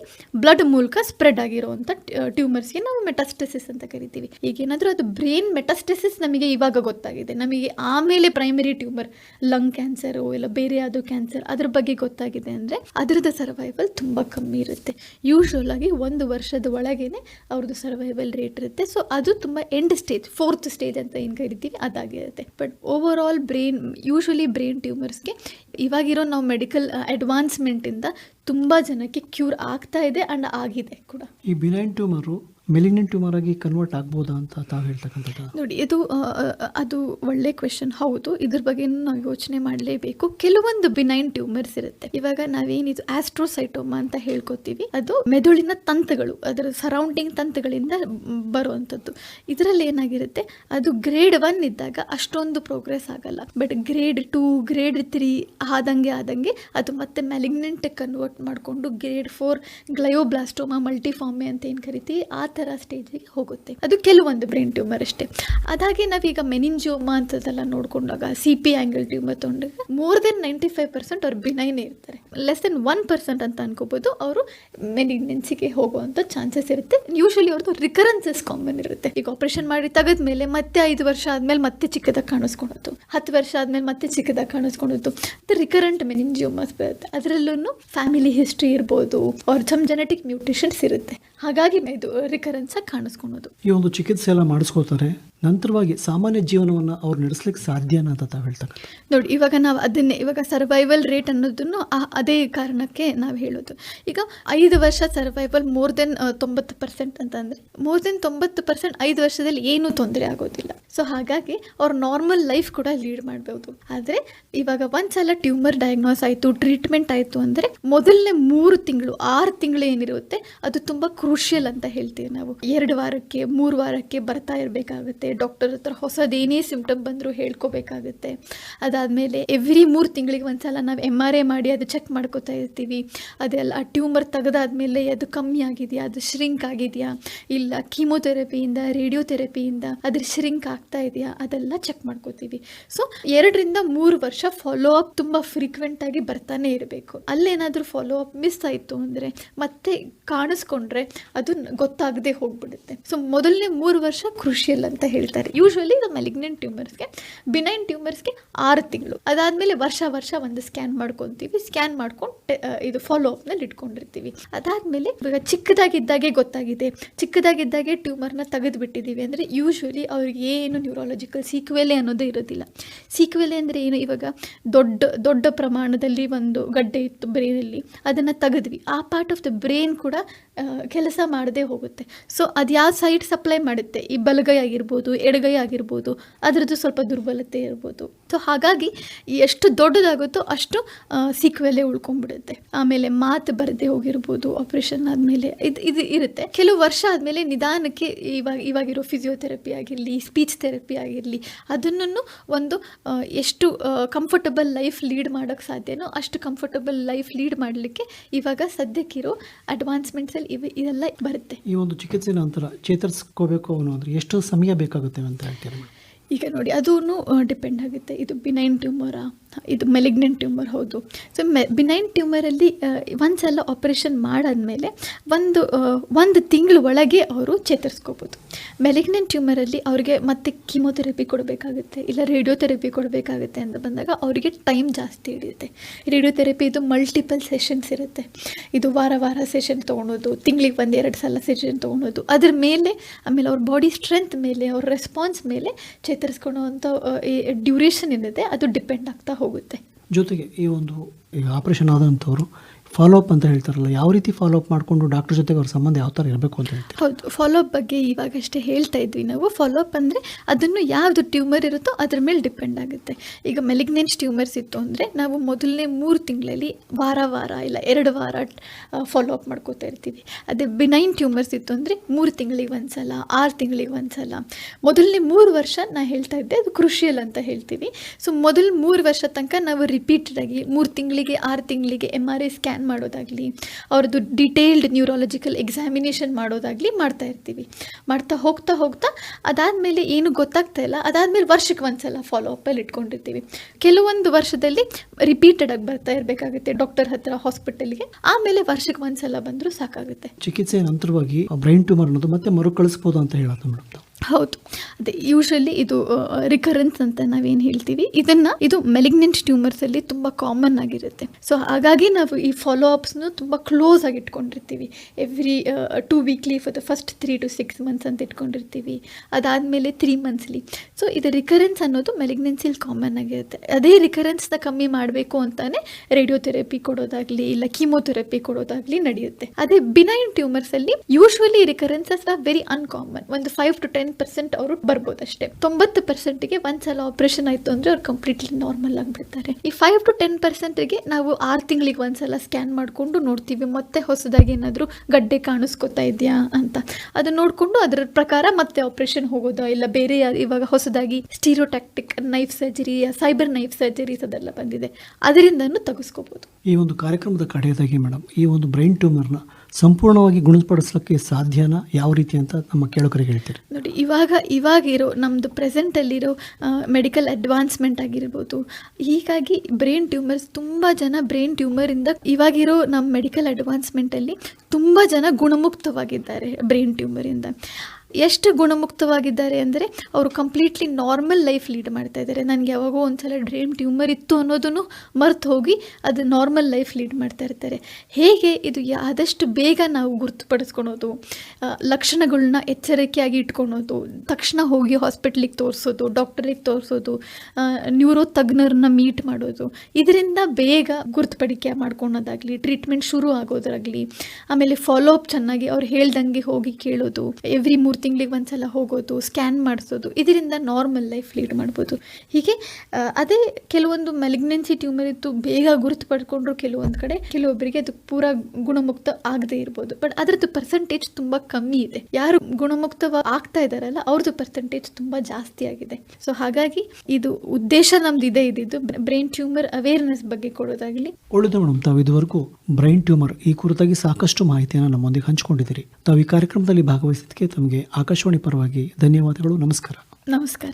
ಬ್ಲಡ್ ಮೂಲಕ ಸ್ಪ್ರೆಡ್ ಆಗಿರುವಂಥ ಟ್ಯೂಮರ್ಸ್ಗೆ ನಾವು ಮೆಟಾಸ್ಟೆಸಿಸ್ ಅಂತ ಕರಿತೀವಿ. ಈಗೇನಾದರೂ ಅದು ಬ್ರೈನ್ ಮೆಟಾಸ್ಟೆಸಿಸ್ ನಮಗೆ ಇವಾಗ ಗೊತ್ತಾಗಿದೆ. ನಮಗೆ ಆಮೇಲೆ ಪ್ರೈಮರಿ ಟ್ಯೂಮರ್ ಲಂಗ್ ಕ್ಯಾನ್ಸರು ಇಲ್ಲ ಬೇರೆ ಯಾವುದೋ ಕ್ಯಾನ್ಸರ್ ಅದ್ರ ಬಗ್ಗೆ ಗೊತ್ತಾಗಿದೆ ಅಂದರೆ ಅದರದ್ದು ಸರ್ವೈವಲ್ ತುಂಬ ಕಮ್ಮಿ ಇರುತ್ತೆ. ಯೂಶ್ವಲ್ ಆಗಿ ಒಂದು ವರ್ಷದ ಒಳಗೇನೆ ಅವ್ರದ್ದು ಸರ್ವೈವಲ್ ರೇಟ್ ಇರುತ್ತೆ. ಸೊ ಅದು ತುಂಬ ಎಂಡ್ ಸ್ಟೇಜ್ ಫೋರ್ತ್ ಸ್ಟೇಜ್ ಅಂತ ಏನು ಕರಿತೀವಿ ಅದಾಗಿರುತ್ತೆ. But over all brain usually brain ಟ್ಯೂಮರ್ಸ್ಗೆ ಇವಾಗಿರೋ ನಾವು ಮೆಡಿಕಲ್ ಅಡ್ವಾನ್ಸ್ಮೆಂಟಿಂದ ತುಂಬ ಜನಕ್ಕೆ ಕ್ಯೂರ್ ಆಗ್ತಾ ಇದೆ ಆ್ಯಂಡ್ ಆಗಿದೆ ಕೂಡ. ಈ ಬಿನೈನ್ ಟ್ಯೂಮರು ಮೆಲಿಗ್ನೆಂಟ್ ಟ್ಯೂಮರ್ ಆಗಿ ಕನ್ವರ್ಟ್ ಆಗ್ಬೋದಾ ಅಂತ ತಾವು ಹೇಳ್ತಕ್ಕಂಥದ್ದು? ನೋಡಿ, ಇದು ಅದು ಒಳ್ಳೆ ಕ್ವೆಶನ್ ಹೌದು, ಇದ್ರ ಬಗ್ಗೆ ನಾವು ಯೋಚನೆ ಮಾಡಲೇಬೇಕು. ಕೆಲವೊಂದು ಬಿನೈನ್ ಟ್ಯೂಮರ್ಸ್ ಇರುತ್ತೆ. ಇವಾಗ ನಾವೇನಿದು ಆಸ್ಟ್ರೋಸೈಟೋಮಾ ಅಂತ ಹೇಳ್ಕೊತೀವಿ. ಅದು ಮೆದುಳಿನ ತಂತುಗಳು, ಅದರ ಸರೌಂಡಿಂಗ್ ತಂತುಗಳಿಂದ ಬರುವಂಥದ್ದು. ಇದರಲ್ಲಿ ಏನಾಗಿರುತ್ತೆ, ಅದು ಗ್ರೇಡ್ ಒನ್ ಇದ್ದಾಗ ಅಷ್ಟೊಂದು ಪ್ರೋಗ್ರೆಸ್ ಆಗಲ್ಲ. But grade two grade three ಆದಂಗೆ ಆದಂಗೆ ಅದು ಮತ್ತೆ ಮ್ಯಾಲಿಗ್ನೆಂಟ್ ಕನ್ವರ್ಟ್ ಮಾಡಿಕೊಂಡು ಗ್ರೇಡ್ ಫೋರ್ ಗ್ಲಯೋಬ್ಲಾಸ್ಟೋಮಾ ಮಲ್ಟಿಫಾರ್ಮೆ ಅಂತ ಏನು ಕರಿತೀವಿ? ಆ ಥರ ಸ್ಟೇಜಿಗೆ ಹೋಗುತ್ತೆ. ಅದು ಕೆಲವೊಂದು ಬ್ರೈನ್ ಟ್ಯೂಮರ್ ಅಷ್ಟೇ. ಅದಾಗಿ ನಾವೀಗ ಮೆನಿಂಜಿಯೋಮಾ ಅಂತದೆಲ್ಲ ನೋಡ್ಕೊಂಡಾಗ ಸಿ ಪಿ ಆ್ಯಂಗಲ್ ಟ್ಯೂಮರ್ ತೊಗೊಂಡಾಗ more than ninety five percent ಅವ್ರು ಬಿನೈನೇ ಇರ್ತಾರೆ. ಲೆಸ್ ದೆನ್ ಒನ್ ಪರ್ಸೆಂಟ್ ಅಂತ ಅನ್ಕೋಬೋದು, ಅವರು ಮೆನಿಗ್ನೆನ್ಸಿಗೆ ಹೋಗುವಂಥ ಚಾನ್ಸಸ್ ಇರುತ್ತೆ. ಯೂಶಲಿ ಅವ್ರದ್ದು ರಿಕರೆನ್ಸಸ್ ಕಾಮನ್ ಇರುತ್ತೆ. ಈಗ ಆಪರೇಷನ್ ಮಾಡಿ ತೆಗೆದ್ಮೇಲೆ ಮತ್ತೆ ಐದು ವರ್ಷ ಆದಮೇಲೆ ಮತ್ತೆ ಚಿಕ್ಕದಾಗಿ ಕಾಣಿಸ್ಕೊಳೋದು. ಹತ್ತು ವರ್ಷ ಆದಮೇಲೆ ಮತ್ತೆ ಚಿಕ್ಕದಾಗಿ ಕಾಣಿಸ್ಕೊಳೋದು. ರಿಕರೆಂಟ್ ಮೆನಿಂಜಿಯೋಮಸ್ ಬರುತ್ತೆ ಅದರಲ್ಲೂ ಫ್ಯಾಮಿಲಿ ಹಿಸ್ಟ್ರಿ ಇರ್ಬೋದು. ಅವ್ರ ಸಮ್ ಜೆನೆಟಿಕ್ ಮ್ಯೂಟೇಷನ್ಸ್ ಇರುತ್ತೆ. ಹಾಗಾಗಿ ಇದು ರಿಕರೆನ್ಸ್ ಆಗಿ ಕಾಣಿಸ್ಕೊಳೋದು. ಈ ಒಂದು ಚಿಕಿತ್ಸೆ ಎಲ್ಲ ಮಾಡಿಸ್ಕೋತಾರೆ ನಂತರವಾಗಿ ಸಾಮಾನ್ಯ ಜೀವನವನ್ನು ಅವ್ರು ನಡೆಸ್ಲಿಕ್ಕೆ ಸಾಧ್ಯ ಅಂತ ತಾವು ಹೇಳ್ತಕ್ಕಂಥ ನೋಡಿ, ಇವಾಗ ನಾವು ಅದನ್ನೇ, ಇವಾಗ ಸರ್ವೈವಲ್ ರೇಟ್ ಅನ್ನೋದನ್ನು ಅದೇ ಕಾರಣಕ್ಕೆ ನಾವು ಹೇಳೋದು. ಈಗ ಐದು ವರ್ಷ ಸರ್ವೈವಲ್ ಮೋರ್ ದೆನ್ ತೊಂಬತ್ತು ಪರ್ಸೆಂಟ್ ಅಂತಂದರೆ ಮೋರ್ ದೆನ್ ತೊಂಬತ್ತು ಪರ್ಸೆಂಟ್ ಐದು ವರ್ಷದಲ್ಲಿ ಏನೂ ತೊಂದರೆ ಆಗೋದಿಲ್ಲ. ಸೊ ಹಾಗಾಗಿ ಅವ್ರು ನಾರ್ಮಲ್ ಲೈಫ್ ಕೂಡ ಲೀಡ್ ಮಾಡ್ಬೋದು. ಆದರೆ, ಇವಾಗ ಒಂದ್ಸಲ ಟ್ಯೂಮರ್ ಡಯಾಗ್ನೋಸ್ ಆಯಿತು ಟ್ರೀಟ್ಮೆಂಟ್ ಆಯಿತು ಅಂದರೆ, ಮೊದಲನೇ ಮೂರು ತಿಂಗಳು, ಆರು ತಿಂಗಳು ಏನಿರುತ್ತೆ, ಅದು ತುಂಬ ಕ್ರೂಷಿಯಲ್ ಅಂತ ಹೇಳ್ತೀವಿ ನಾವು. ಎರಡು ವಾರಕ್ಕೆ, ಮೂರು ವಾರಕ್ಕೆ ಬರ್ತಾ ಇರಬೇಕಾಗುತ್ತೆ. ಡಾಕ್ಟರ್ ಹತ್ರ ಹೊಸದೇನೇ ಸಿಮ್ಟಮ್ ಬಂದರೂ ಹೇಳ್ಕೋಬೇಕಾಗುತ್ತೆ. ಅದಾದಮೇಲೆ ಎವ್ರಿ ಮೂರು ತಿಂಗಳಿಗೆ ಒಂದ್ಸಲ ನಾವು ಎಂ ಆರ್ ಐ ಮಾಡಿ ಅದು ಚೆಕ್ ಮಾಡ್ಕೋತಾ ಇರ್ತೀವಿ. ಅದೆಲ್ಲ ಆ ಟ್ಯೂಮರ್ ತೆಗೆದಾದ್ಮೇಲೆ ಅದು ಕಮ್ಮಿ ಆಗಿದೆಯಾ, ಅದು ಶ್ರಿಂಕ್ ಆಗಿದೆಯಾ, ಇಲ್ಲ ಕೀಮೋಥೆರಪಿಯಿಂದ ರೇಡಿಯೋಥೆರಪಿಯಿಂದ ಅದ್ರ ಶ್ರಿಂಕ್ ಆಗ್ತಾ ಇದೆಯಾ, ಅದೆಲ್ಲ ಚೆಕ್ ಮಾಡ್ಕೋತೀವಿ. ಸೊ ಎರಡರಿಂದ ಮೂರು ವರ್ಷ ಫಾಲೋ ಅಪ್ ತುಂಬ ಫ್ರೀಕ್ವೆಂಟ್ ಆಗಿ ಬರ್ತಾನೆ ಇರಬೇಕು. ಅಲ್ಲೇನಾದರೂ ಫಾಲೋ ಅಪ್ ಮಿಸ್ ಆಯಿತು ಅಂದರೆ ಮತ್ತೆ ಕಾಣಿಸ್ಕೊಂಡ್ರೆ ಅದು ಗೊತ್ತಾಗದೆ ಹೋಗ್ಬಿಡುತ್ತೆ. ಸೊ ಮೊದಲನೇ ಮೂರು ವರ್ಷ ಕೃಷಿಯಲ್ಲಿ ಅಂತ ಹೇಳ್ತಾರೆ. ಯೂಶ್ವಲಿ ಇದು ಮೆಲಿಗ್ನೆಂಟ್ ಟ್ಯೂಮರ್ಸ್ಗೆ ಬಿನೈನ್ ಟ್ಯೂಮರ್ಸ್ಗೆ ಆರು ತಿಂಗಳು. ಅದಾದಮೇಲೆ ವರ್ಷ ವರ್ಷ ಒಂದು ಸ್ಕ್ಯಾನ್ ಮಾಡ್ಕೊತೀವಿ. ಸ್ಕ್ಯಾನ್ ಮಾಡ್ಕೊಂಡು ಇದು ಫಾಲೋ ಅಪ್ನಲ್ಲಿ ಇಟ್ಕೊಂಡಿರ್ತೀವಿ. ಅದಾದಮೇಲೆ ಇವಾಗ ಚಿಕ್ಕದಾಗಿದ್ದಾಗೆ ಗೊತ್ತಾಗಿದೆ. ಚಿಕ್ಕದಾಗಿದ್ದಾಗೆ ಟ್ಯೂಮರ್ನ ತೆಗೆದು ಬಿಟ್ಟಿದ್ದೀವಿ ಅಂದರೆ ಯೂಶ್ವಲಿ ಅವ್ರಿಗೆ ಏನು ನ್ಯೂರಾಲಜಿಕಲ್ ಸೀಕ್ವೆಲೆ ಅನ್ನೋದೇ ಇರೋದಿಲ್ಲ. ಸೀಕ್ವೆಲೆ ಅಂದರೆ ಏನು? ಇವಾಗ ದೊಡ್ಡ ದೊಡ್ಡ ಪ್ರಮಾಣದಲ್ಲಿ ಒಂದು ಗಡ್ಡೆ ಇತ್ತು ಬ್ರೈನಲ್ಲಿ ಅದನ್ನು ತೆಗೆದ್ವಿ. ಆ ಪಾರ್ಟ್ ಆಫ್ ದ ಬ್ರೈನ್ ಕೂಡ ಕೆಲಸ ಮಾಡದೇ ಹೋಗುತ್ತೆ. ಸೊ ಅದು ಯಾವ ಸೈಡ್ ಸಪ್ಲೈ ಮಾಡುತ್ತೆ? ಈ ಬಲಗೈ ಆಗಿರ್ಬೋದು, ಎಡಗೈ ಆಗಿರ್ಬೋದು, ಅದರದ್ದು ಸ್ವಲ್ಪ ದುರ್ಬಲತೆ ಇರ್ಬೋದು. ಸೊ ಹಾಗಾಗಿ ಎಷ್ಟು ದೊಡ್ಡದಾಗುತ್ತೋ ಅಷ್ಟು ಸೀಕ್ವೆಲೆ ಉಳ್ಕೊಂಡ್ಬಿಡುತ್ತೆ. ಆಮೇಲೆ ಮಾತು ಬರದೇ ಹೋಗಿರ್ಬೋದು ಆಪ್ರೇಷನ್ ಆದಮೇಲೆ. ಇದು ಇದು ಇರುತ್ತೆ. ಕೆಲವು ವರ್ಷ ಆದಮೇಲೆ ನಿಧಾನಕ್ಕೆ ಇವಾಗ ಇವಾಗಿರೋ ಫಿಸಿಯೋಥೆರಪಿ ಆಗಿರಲಿ ಸ್ಪೀಚ್ ಥೆರಪಿ ಆಗಿರಲಿ ಅದನ್ನು ಒಂದು ಎಷ್ಟು ಕಂಫರ್ಟಬಲ್ ಲೈಫ್ ಲೀಡ್ ಮಾಡೋಕ್ಕೆ ಸಾಧ್ಯನೋ ಅಷ್ಟು ಕಂಫರ್ಟಬಲ್ ಲೈಫ್ ಲೀಡ್ ಮಾಡಲಿಕ್ಕೆ ಇವಾಗ ಸದ್ಯಕ್ಕಿರೋ ಅಡ್ವಾನ್ಸ್ಮೆಂಟ್ಸಲ್ಲಿ ಇವೆ, ಇದೆಲ್ಲ ಬರುತ್ತೆ. ಈ ಒಂದು ಚಿಕಿತ್ಸೆ ನಂತರ ಚೇತರಿಸ್ಕೋಬೇಕು ಅಂದರೆ ಎಷ್ಟು ಸಮಯ ಬೇಕಾಗುತ್ತೆ ಅಂತ ಹೇಳ್ತೀರಾ ಈಗ ನೋಡಿ ಅದೂ ಡಿಪೆಂಡ್ ಆಗುತ್ತೆ. ಇದು ಬಿನೈನ್ ಟ್ಯೂಮರಾ ಇದು ಮೆಲಿಗ್ನೆಂಟ್ ಟ್ಯೂಮರ್ ಹೌದು. ಸೊ ಮೆ ಬಿನೈನ್ ಟ್ಯೂಮರಲ್ಲಿ ಒಂದ್ಸಲ ಆಪರೇಷನ್ ಮಾಡಾದ್ಮೇಲೆ ಒಂದು ಒಂದು ತಿಂಗಳ ಒಳಗೆ ಅವರು ಚೇತರಿಸ್ಕೋಬೋದು. ಮೆಲಿಗ್ನೆಂಟ್ ಟ್ಯೂಮರಲ್ಲಿ ಅವ್ರಿಗೆ ಮತ್ತೆ ಕೀಮೋಥೆರಪಿ ಕೊಡಬೇಕಾಗುತ್ತೆ, ಇಲ್ಲ ರೇಡಿಯೋಥೆರಪಿ ಕೊಡಬೇಕಾಗುತ್ತೆ ಅಂತ ಬಂದಾಗ ಅವರಿಗೆ ಟೈಮ್ ಜಾಸ್ತಿ ಹಿಡಿಯುತ್ತೆ. ರೇಡಿಯೋಥೆರಪಿ ಇದು ಮಲ್ಟಿಪಲ್ ಸೆಷನ್ಸ್ ಇರುತ್ತೆ. ಇದು ವಾರ ವಾರ ಸೆಷನ್ ತೊಗೊಳೋದು, ತಿಂಗಳಿಗೆ ಒಂದು ಎರಡು ಸಲ ಸೆಷನ್ ತೊಗೊಳೋದು. ಅದ್ರ ಮೇಲೆ, ಆಮೇಲೆ ಅವ್ರ ಬಾಡಿ ಸ್ಟ್ರೆಂತ್ ಮೇಲೆ, ಅವ್ರ ರೆಸ್ಪಾನ್ಸ್ ಮೇಲೆ ಚೇತರಿಸ್ಕೊಳ್ಳೋವಂಥ ಡ್ಯೂರೇಷನ್ ಏನಿದೆ ಅದು ಡಿಪೆಂಡ್ ಆಗ್ತಾ ಹೋಗುತ್ತೆ. ಜೊತೆಗೆ ಈ ಒಂದು ಈಗ ಆಪರೇಷನ್ ಆದಂಥವ್ರು ಫಾಲೋಅಪ್ ಅಂತ ಹೇಳ್ತಾರಲ್ಲ, ಯಾವ ರೀತಿ ಫಾಲೋ ಅಪ್ ಮಾಡಿಕೊಂಡು ಡಾಕ್ಟರ್ ಜೊತೆಗೆ ಅವ್ರ ಸಂಬಂಧ ಯಾವ ಥರ ಇರಬೇಕು ಅಂತ ಹೇಳ್ತೀವಿ ಹೌದು ಫಾಲೋಅಪ್ ಬಗ್ಗೆ ಇವಾಗಷ್ಟೇ ಹೇಳ್ತಾ ಇದ್ವಿ ನಾವು. ಫಾಲೋ ಅಪ್ ಅಂದರೆ ಅದನ್ನು ಯಾವುದು ಟ್ಯೂಮರ್ ಇರುತ್ತೋ ಅದ್ರ ಮೇಲೆ ಡಿಪೆಂಡ್ ಆಗುತ್ತೆ. ಈಗ ಮೆಲಿಗ್ನೆನ್ಸ್ ಟ್ಯೂಮರ್ಸ್ ಇತ್ತು ಅಂದರೆ ನಾವು ಮೊದಲನೇ ಮೂರು ತಿಂಗಳಲ್ಲಿ ವಾರ ವಾರ ಇಲ್ಲ ಎರಡು ವಾರ ಫಾಲೋಅಪ್ ಮಾಡ್ಕೋತಾ ಇರ್ತೀವಿ. ಅದೇ ಬಿನೈನ್ ಟ್ಯೂಮರ್ಸ್ ಇತ್ತು ಅಂದರೆ ಮೂರು ತಿಂಗಳಿಗೆ ಒಂದು ಸಲ ಆರು ತಿಂಗಳಿಗೆ ಒಂದು ಸಲ ಮೊದಲನೇ ಮೂರು ವರ್ಷ ನಾನು ಹೇಳ್ತಾ ಇದ್ದೆ ಅದು ಕೃಷಿಯಲ್ ಅಂತ ಹೇಳ್ತೀವಿ. ಸೊ ಮೊದಲು ಮೂರು ವರ್ಷ ತನಕ ನಾವು ರಿಪೀಟೆಡ್ ಆಗಿ ಮೂರು ತಿಂಗಳಿಗೆ, ಆರು ತಿಂಗಳಿಗೆ ಎಂ ಆರ್ ಐ ಸ್ಕ್ಯಾನ್ ಮಾಡೋದಾಗಲಿ, ಅವ್ರದ್ದು ಡಿಟೇಲ್ಡ್ ನ್ಯೂರಾಲಜಿಕಲ್ ಎಕ್ಸಾಮಿನೇಷನ್ ಮಾಡೋದಾಗಲಿ ಮಾಡ್ತಾ ಇರ್ತೀವಿ. ಮಾಡ್ತಾ ಹೋಗ್ತಾ ಹೋಗ್ತಾ ಅದಾದಮೇಲೆ ಏನು ಗೊತ್ತಾಗ್ತಾ ಇಲ್ಲ, ಅದಾದಮೇಲೆ ವರ್ಷಕ್ಕೆ ಒಂದು ಸಲ ಫಾಲೋ ಅಪ್ಪಲ್ಲಿ ಇಟ್ಕೊಂಡಿರ್ತೀವಿ. ಕೆಲವೊಂದು ವರ್ಷದಲ್ಲಿ ರಿಪೀಟೆಡ್ ಆಗಿ ಬರ್ತಾ ಇರಬೇಕಾಗುತ್ತೆ ಡಾಕ್ಟರ್ ಹತ್ರ ಹಾಸ್ಪಿಟಲ್ಗೆ ಆಮೇಲೆ ವರ್ಷಕ್ಕೆ ಒಂದು ಸಲ ಬಂದರೂ ಸಾಕಾಗುತ್ತೆ. ಚಿಕಿತ್ಸೆ ನಂತರವಾಗಿ ಬ್ರೈನ್ ಟ್ಯೂಮರ್ ಅನ್ನೋದು ಮತ್ತೆ ಮರುಕಳಿಸ್ಬೋದು ಅಂತ ಹೇಳೋದು ಮೇಡಮ್ ಹೌದು. ಅದೇ ಯೂಶಲಿ ಇದು ರಿಕರೆನ್ಸ್ ಅಂತ ನಾವೇನು ಹೇಳ್ತೀವಿ. ಇದನ್ನ, ಇದು ಮೆಲಿಗ್ನೆಂಟ್ ಟ್ಯೂಮರ್ಸ್ ಅಲ್ಲಿ ತುಂಬಾ ಕಾಮನ್ ಆಗಿರುತ್ತೆ. ಸೊ ಹಾಗಾಗಿ ನಾವು ಈ ಫಾಲೋ ಅಪ್ಸ್ನು ತುಂಬಾ ಕ್ಲೋಸ್ ಆಗಿ ಇಟ್ಕೊಂಡಿರ್ತೀವಿ. Every two weekly for the first three to six months ಅಂತ ಇಟ್ಕೊಂಡಿರ್ತೀವಿ. ಅದಾದಮೇಲೆ ತ್ರೀ ಮಂತ್ಸ್ಲಿ ಸೊ ಇದು ರಿಕರೆನ್ಸ್ ಅನ್ನೋದು ಮೆಲಿಗ್ನೆನ್ಸಿಲಿ ಕಾಮನ್ ಆಗಿರುತ್ತೆ. ಅದೇ ರಿಕರೆನ್ಸ್ನ ಕಮ್ಮಿ ಮಾಡಬೇಕು ಅಂತಾನೆ ರೇಡಿಯೋಥೆರಪಿ ಕೊಡೋದಾಗ್ಲಿ, ಇಲ್ಲ ಕೀಮೋಥೆರಪಿ ಕೊಡೋದಾಗ್ಲಿ ನಡೆಯುತ್ತೆ. ಅದೇ ಬಿನೈನ್ ಟ್ಯೂಮರ್ಸ್ ಅಲ್ಲಿ usually recurrences are very uncommon ಒಂದು ಫೈವ್ ಟು ಟೆನ್ ಪರ್ಸೆಂಟ್ ಅವರು ಬರ್ಬೋದು ಅಷ್ಟೇ ತೊಂಬತ್ತು ಪರ್ಸೆಂಟ್ಗೆ ಒಂದ್ಸಲ ಆಪರೇಷನ್ ಆಯ್ತು ಅಂದ್ರೆ ಅವ್ರು ಕಂಪ್ಲೀಟ್ಲಿ ನಾರ್ಮಲ್ ಆಗಿಬಿಡ್ತಾರೆ. ಈ ಫೈವ್ ಟು ಟೆನ್ ಪರ್ಸೆಂಟ್ಗೆ ನಾವು ಆರು ತಿಂಗಳಿಗೆ ಒಂದ್ಸಲ ಸ್ಕ್ಯಾನ್ ಮಾಡಿಕೊಂಡು ನೋಡ್ತೀವಿ. ಮತ್ತೆ ಹೊಸದಾಗಿ ಏನಾದರೂ ಗಡ್ಡೆ ಕಾಣಿಸ್ಕೊತಾ ಇದೆಯಾ ಅಂತ. ಅದು ನೋಡಿಕೊಂಡು ಅದರ ಪ್ರಕಾರ ಮತ್ತೆ ಆಪರೇಷನ್ ಹೋಗೋದಾ? ಇಲ್ಲ ಬೇರೆ ಇವಾಗ ಹೊಸದಾಗಿ stereotactic knife surgery cyber knife surgeries ಅದೆಲ್ಲ ಬಂದಿದೆ. ಅದರಿಂದನೂ ತೆಗೆಸ್ಕೋಬೋದು. ಈ ಒಂದು ಕಾರ್ಯಕ್ರಮದ ಕಡೆಯದಾಗಿ ಮೇಡಮ್ ಈ ಒಂದು ಬ್ರೈನ್ ಟ್ಯೂಮರ್ನ ಸಂಪೂರ್ಣವಾಗಿ ಗುಣಪಡಿಸಲಿಕ್ಕೆ ಸಾಧ್ಯನಾ ಯಾವ ರೀತಿ ಅಂತ ನಮ್ಮ ಕೇಳೋಕರಿಗೆ ಹೇಳ್ತೀರಿ. ನೋಡಿ, ಇವಾಗ, ಇವಾಗಿರೋ ನಮ್ಮದು ಪ್ರೆಸೆಂಟಲ್ಲಿರೋ ಮೆಡಿಕಲ್ ಅಡ್ವಾನ್ಸ್ಮೆಂಟ್ ಆಗಿರ್ಬೋದು, ಹೀಗಾಗಿ ಬ್ರೈನ್ ಟ್ಯೂಮರ್ಸ್ ತುಂಬ ಜನ ಬ್ರೈನ್ ಟ್ಯೂಮರಿಂದ ಇವಾಗಿರೋ ನಮ್ಮ ಮೆಡಿಕಲ್ ಅಡ್ವಾನ್ಸ್ಮೆಂಟಲ್ಲಿ ತುಂಬ ಜನ ಗುಣಮುಕ್ತವಾಗಿದ್ದಾರೆ ಬ್ರೈನ್ ಟ್ಯೂಮರಿಂದ. ಎಷ್ಟು ಗುಣಮುಕ್ತವಾಗಿದ್ದಾರೆ ಅಂದರೆ ಅವರು ಕಂಪ್ಲೀಟ್ಲಿ ನಾರ್ಮಲ್ ಲೈಫ್ ಲೀಡ್ ಮಾಡ್ತಾ ಇದ್ದಾರೆ. ನನಗೆ ಯಾವಾಗೋ ಒಂದ್ಸಲ ಡ್ರೀಮ್ ಟ್ಯೂಮರ್ ಇತ್ತು ಅನ್ನೋದನ್ನು ಮರ್ತು ಹೋಗಿ ಅದು ನಾರ್ಮಲ್ ಲೈಫ್ ಲೀಡ್ ಮಾಡ್ತಾ ಇರ್ತಾರೆ. ಹೇಗೆ ಇದು ಆದಷ್ಟು ಬೇಗ ನಾವು ಗುರುತುಪಡಿಸ್ಕೊಳೋದು ಲಕ್ಷಣಗಳನ್ನ ಎಚ್ಚರಿಕೆಯಾಗಿ ಇಟ್ಕೊಳೋದು, ತಕ್ಷಣ ಹೋಗಿ ಹಾಸ್ಪಿಟ್ಲಿಗೆ ತೋರಿಸೋದು ಡಾಕ್ಟರಿಗೆ ತೋರಿಸೋದು ನ್ಯೂರೋ ತಜ್ಞರನ್ನ ಮೀಟ್ ಮಾಡೋದು, ಇದರಿಂದ ಬೇಗ ಗುರುತುಪಡಿಕೆ ಮಾಡ್ಕೊಳೋದಾಗಲಿ ಟ್ರೀಟ್ಮೆಂಟ್ ಶುರು ಆಗೋದಾಗಲಿ ಆಮೇಲೆ ಫಾಲೋ ಅಪ್ ಚೆನ್ನಾಗಿ ಅವ್ರು ಹೇಳ್ದಂಗೆ ಹೋಗಿ ಕೇಳೋದು ಎವ್ರಿ ಮೂರು ತಿಂಗಳಿಗೆ ಒಂದ್ಸಲ ಹೋಗೋದು ಸ್ಕ್ಯಾನ್ ಮಾಡಿಸೋದು, ಇದರಿಂದ ನಾರ್ಮಲ್ ಲೈಫ್ ಲೀಡ್ ಮಾಡ್ಬೋದು. ಹೀಗೆ ಅದೇ ಕೆಲವೊಂದು ಮೆಲಿಗ್ನೆನ್ಸಿ ಟ್ಯೂಮರ್ ಇತ್ತು ಬೇಗ ಗುರುತು ಪಡ್ಕೊಂಡ್ರು ಕೆಲವೊಂದು ಕಡೆ ಕೆಲವೊಬ್ಬರಿಗೆ ಅದು ಪೂರ ಗುಣಮುಕ್ತ ಆಗದೇ ಇರ್ಬೋದು. ಬಟ್ ಅದರದ್ದು ಪರ್ಸೆಂಟೇಜ್ ತುಂಬ ಕಮ್ಮಿ ಇದೆ. ಯಾರು ಗುಣಮುಕ್ತ ಆಗ್ತಾ ಇದ್ದಾರಲ್ಲ ಅವ್ರದ್ದು ಪರ್ಸೆಂಟೇಜ್ ತುಂಬ ಜಾಸ್ತಿ ಆಗಿದೆ. ಸೊ ಹಾಗಾಗಿ ಇದು ಉದ್ದೇಶ ನಮ್ದು ಇದೇ ಇದ್ದಿದ್ದು ಬ್ರೈನ್ ಟ್ಯೂಮರ್ ಅವೇರ್ನೆಸ್ ಬಗ್ಗೆ ಕೊಡೋದಾಗಲಿ. ಒಳ್ಳೆದು ಮೇಡಮ್, ತಾವು ಇದುವರೆಗೂ ಬ್ರೈನ್ ಟ್ಯೂಮರ್ ಈ ಕುರಿತಾಗಿ ಸಾಕಷ್ಟು ಮಾಹಿತಿಯನ್ನು ನಮ್ಮೊಂದಿಗೆ ಹಂಚಿಕೊಂಡಿದ್ದೀರಿ. ತಾವು ಈ ಕಾರ್ಯಕ್ರಮದಲ್ಲಿ ಭಾಗವಹಿಸಿದ್ದಕ್ಕೆ ತಮಗೆ ಆಕಾಶವಾಣಿ ಪರವಾಗಿ ಧನ್ಯವಾದಗಳು. ನಮಸ್ಕಾರ. ನಮಸ್ಕಾರ.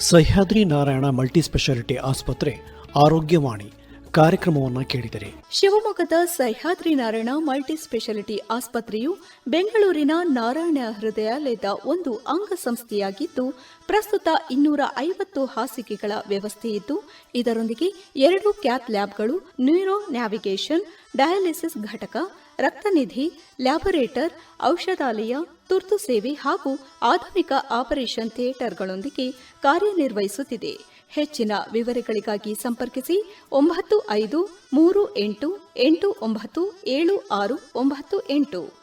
ಸಹ್ಯಾದ್ರಿ ನಾರಾಯಣ ಮಲ್ಟಿ ಸ್ಪೆಷಾಲಿಟಿ ಆಸ್ಪತ್ರೆ ಆರೋಗ್ಯವಾಣಿ ಕಾರ್ಯಕ್ರಮವನ್ನು ಕೇಳಿದರೆ. ಶಿವಮೊಗ್ಗದ ಸಹ್ಯಾದ್ರಿ ನಾರಾಯಣ ಮಲ್ಟಿ ಸ್ಪೆಷಾಲಿಟಿ ಆಸ್ಪತ್ರೆಯು ಬೆಂಗಳೂರಿನ ನಾರಾಯಣ ಹೃದಯಾಲಯದ ಒಂದು ಅಂಗಸಂಸ್ಥೆಯಾಗಿದ್ದು ಪ್ರಸ್ತುತ ಇನ್ನೂರ ಐವತ್ತು ಹಾಸಿಗೆಗಳ ವ್ಯವಸ್ಥೆಯಿದ್ದು ಇದರೊಂದಿಗೆ ಎರಡು ಕ್ಯಾತ್ ಲ್ಯಾಬ್ಗಳು ನ್ಯೂರೋ ನ್ಯಾವಿಗೇಷನ್ ಡಯಾಲಿಸಿಸ್ ಘಟಕ ರಕ್ತನಿಧಿ, ಲ್ಯಾಬೊರೇಟರ್, ಔಷಧಾಲಯ, ತುರ್ತು ಸೇವೆ ಹಾಗೂ ಆಧುನಿಕ ಆಪರೇಷನ್ ಥಿಯೇಟರ್ಗಳೊಂದಿಗೆ ಕಾರ್ಯನಿರ್ವಹಿಸುತ್ತಿದೆ. ಹೆಚ್ಚಿನ ವಿವರಗಳಿಗಾಗಿ ಸಂಪರ್ಕಿಸಿ ಒಂಬತ್ತು ಐದು ಮೂರು ಎಂಟು ಎಂಟು ಒಂಬತ್ತು ಏಳು ಆರು ಒಂಬತ್ತು ಎಂಟು.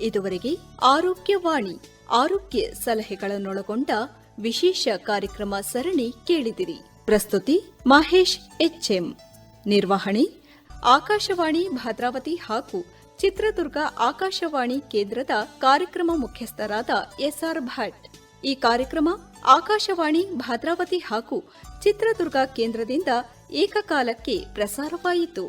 ಇದುವರೆಗೆ ಆರೋಗ್ಯವಾಣಿ, ಆರೋಗ್ಯ ಸಲಹೆಗಳನ್ನೊಳಗೊಂಡ ವಿಶೇಷ ಕಾರ್ಯಕ್ರಮ ಸರಣಿ ಕೇಳಿದಿರಿ. ಪ್ರಸ್ತುತಿ ಮಹೇಶ್ ಎಚ್ಎಂ. ನಿರ್ವಹಣೆ ಆಕಾಶವಾಣಿ ಭದ್ರಾವತಿ ಹಾಗೂ ಚಿತ್ರದುರ್ಗ ಆಕಾಶವಾಣಿ ಕೇಂದ್ರದ ಕಾರ್ಯಕ್ರಮ ಮುಖ್ಯಸ್ಥರಾದ ಎಸ್ಆರ್ ಭಟ್. ಈ ಕಾರ್ಯಕ್ರಮ ಆಕಾಶವಾಣಿ, ಭದ್ರಾವತಿ ಹಾಗೂ ಚಿತ್ರದುರ್ಗ ಕೇಂದ್ರದಿಂದ ಏಕಕಾಲಕ್ಕೆ ಪ್ರಸಾರವಾಯಿತು.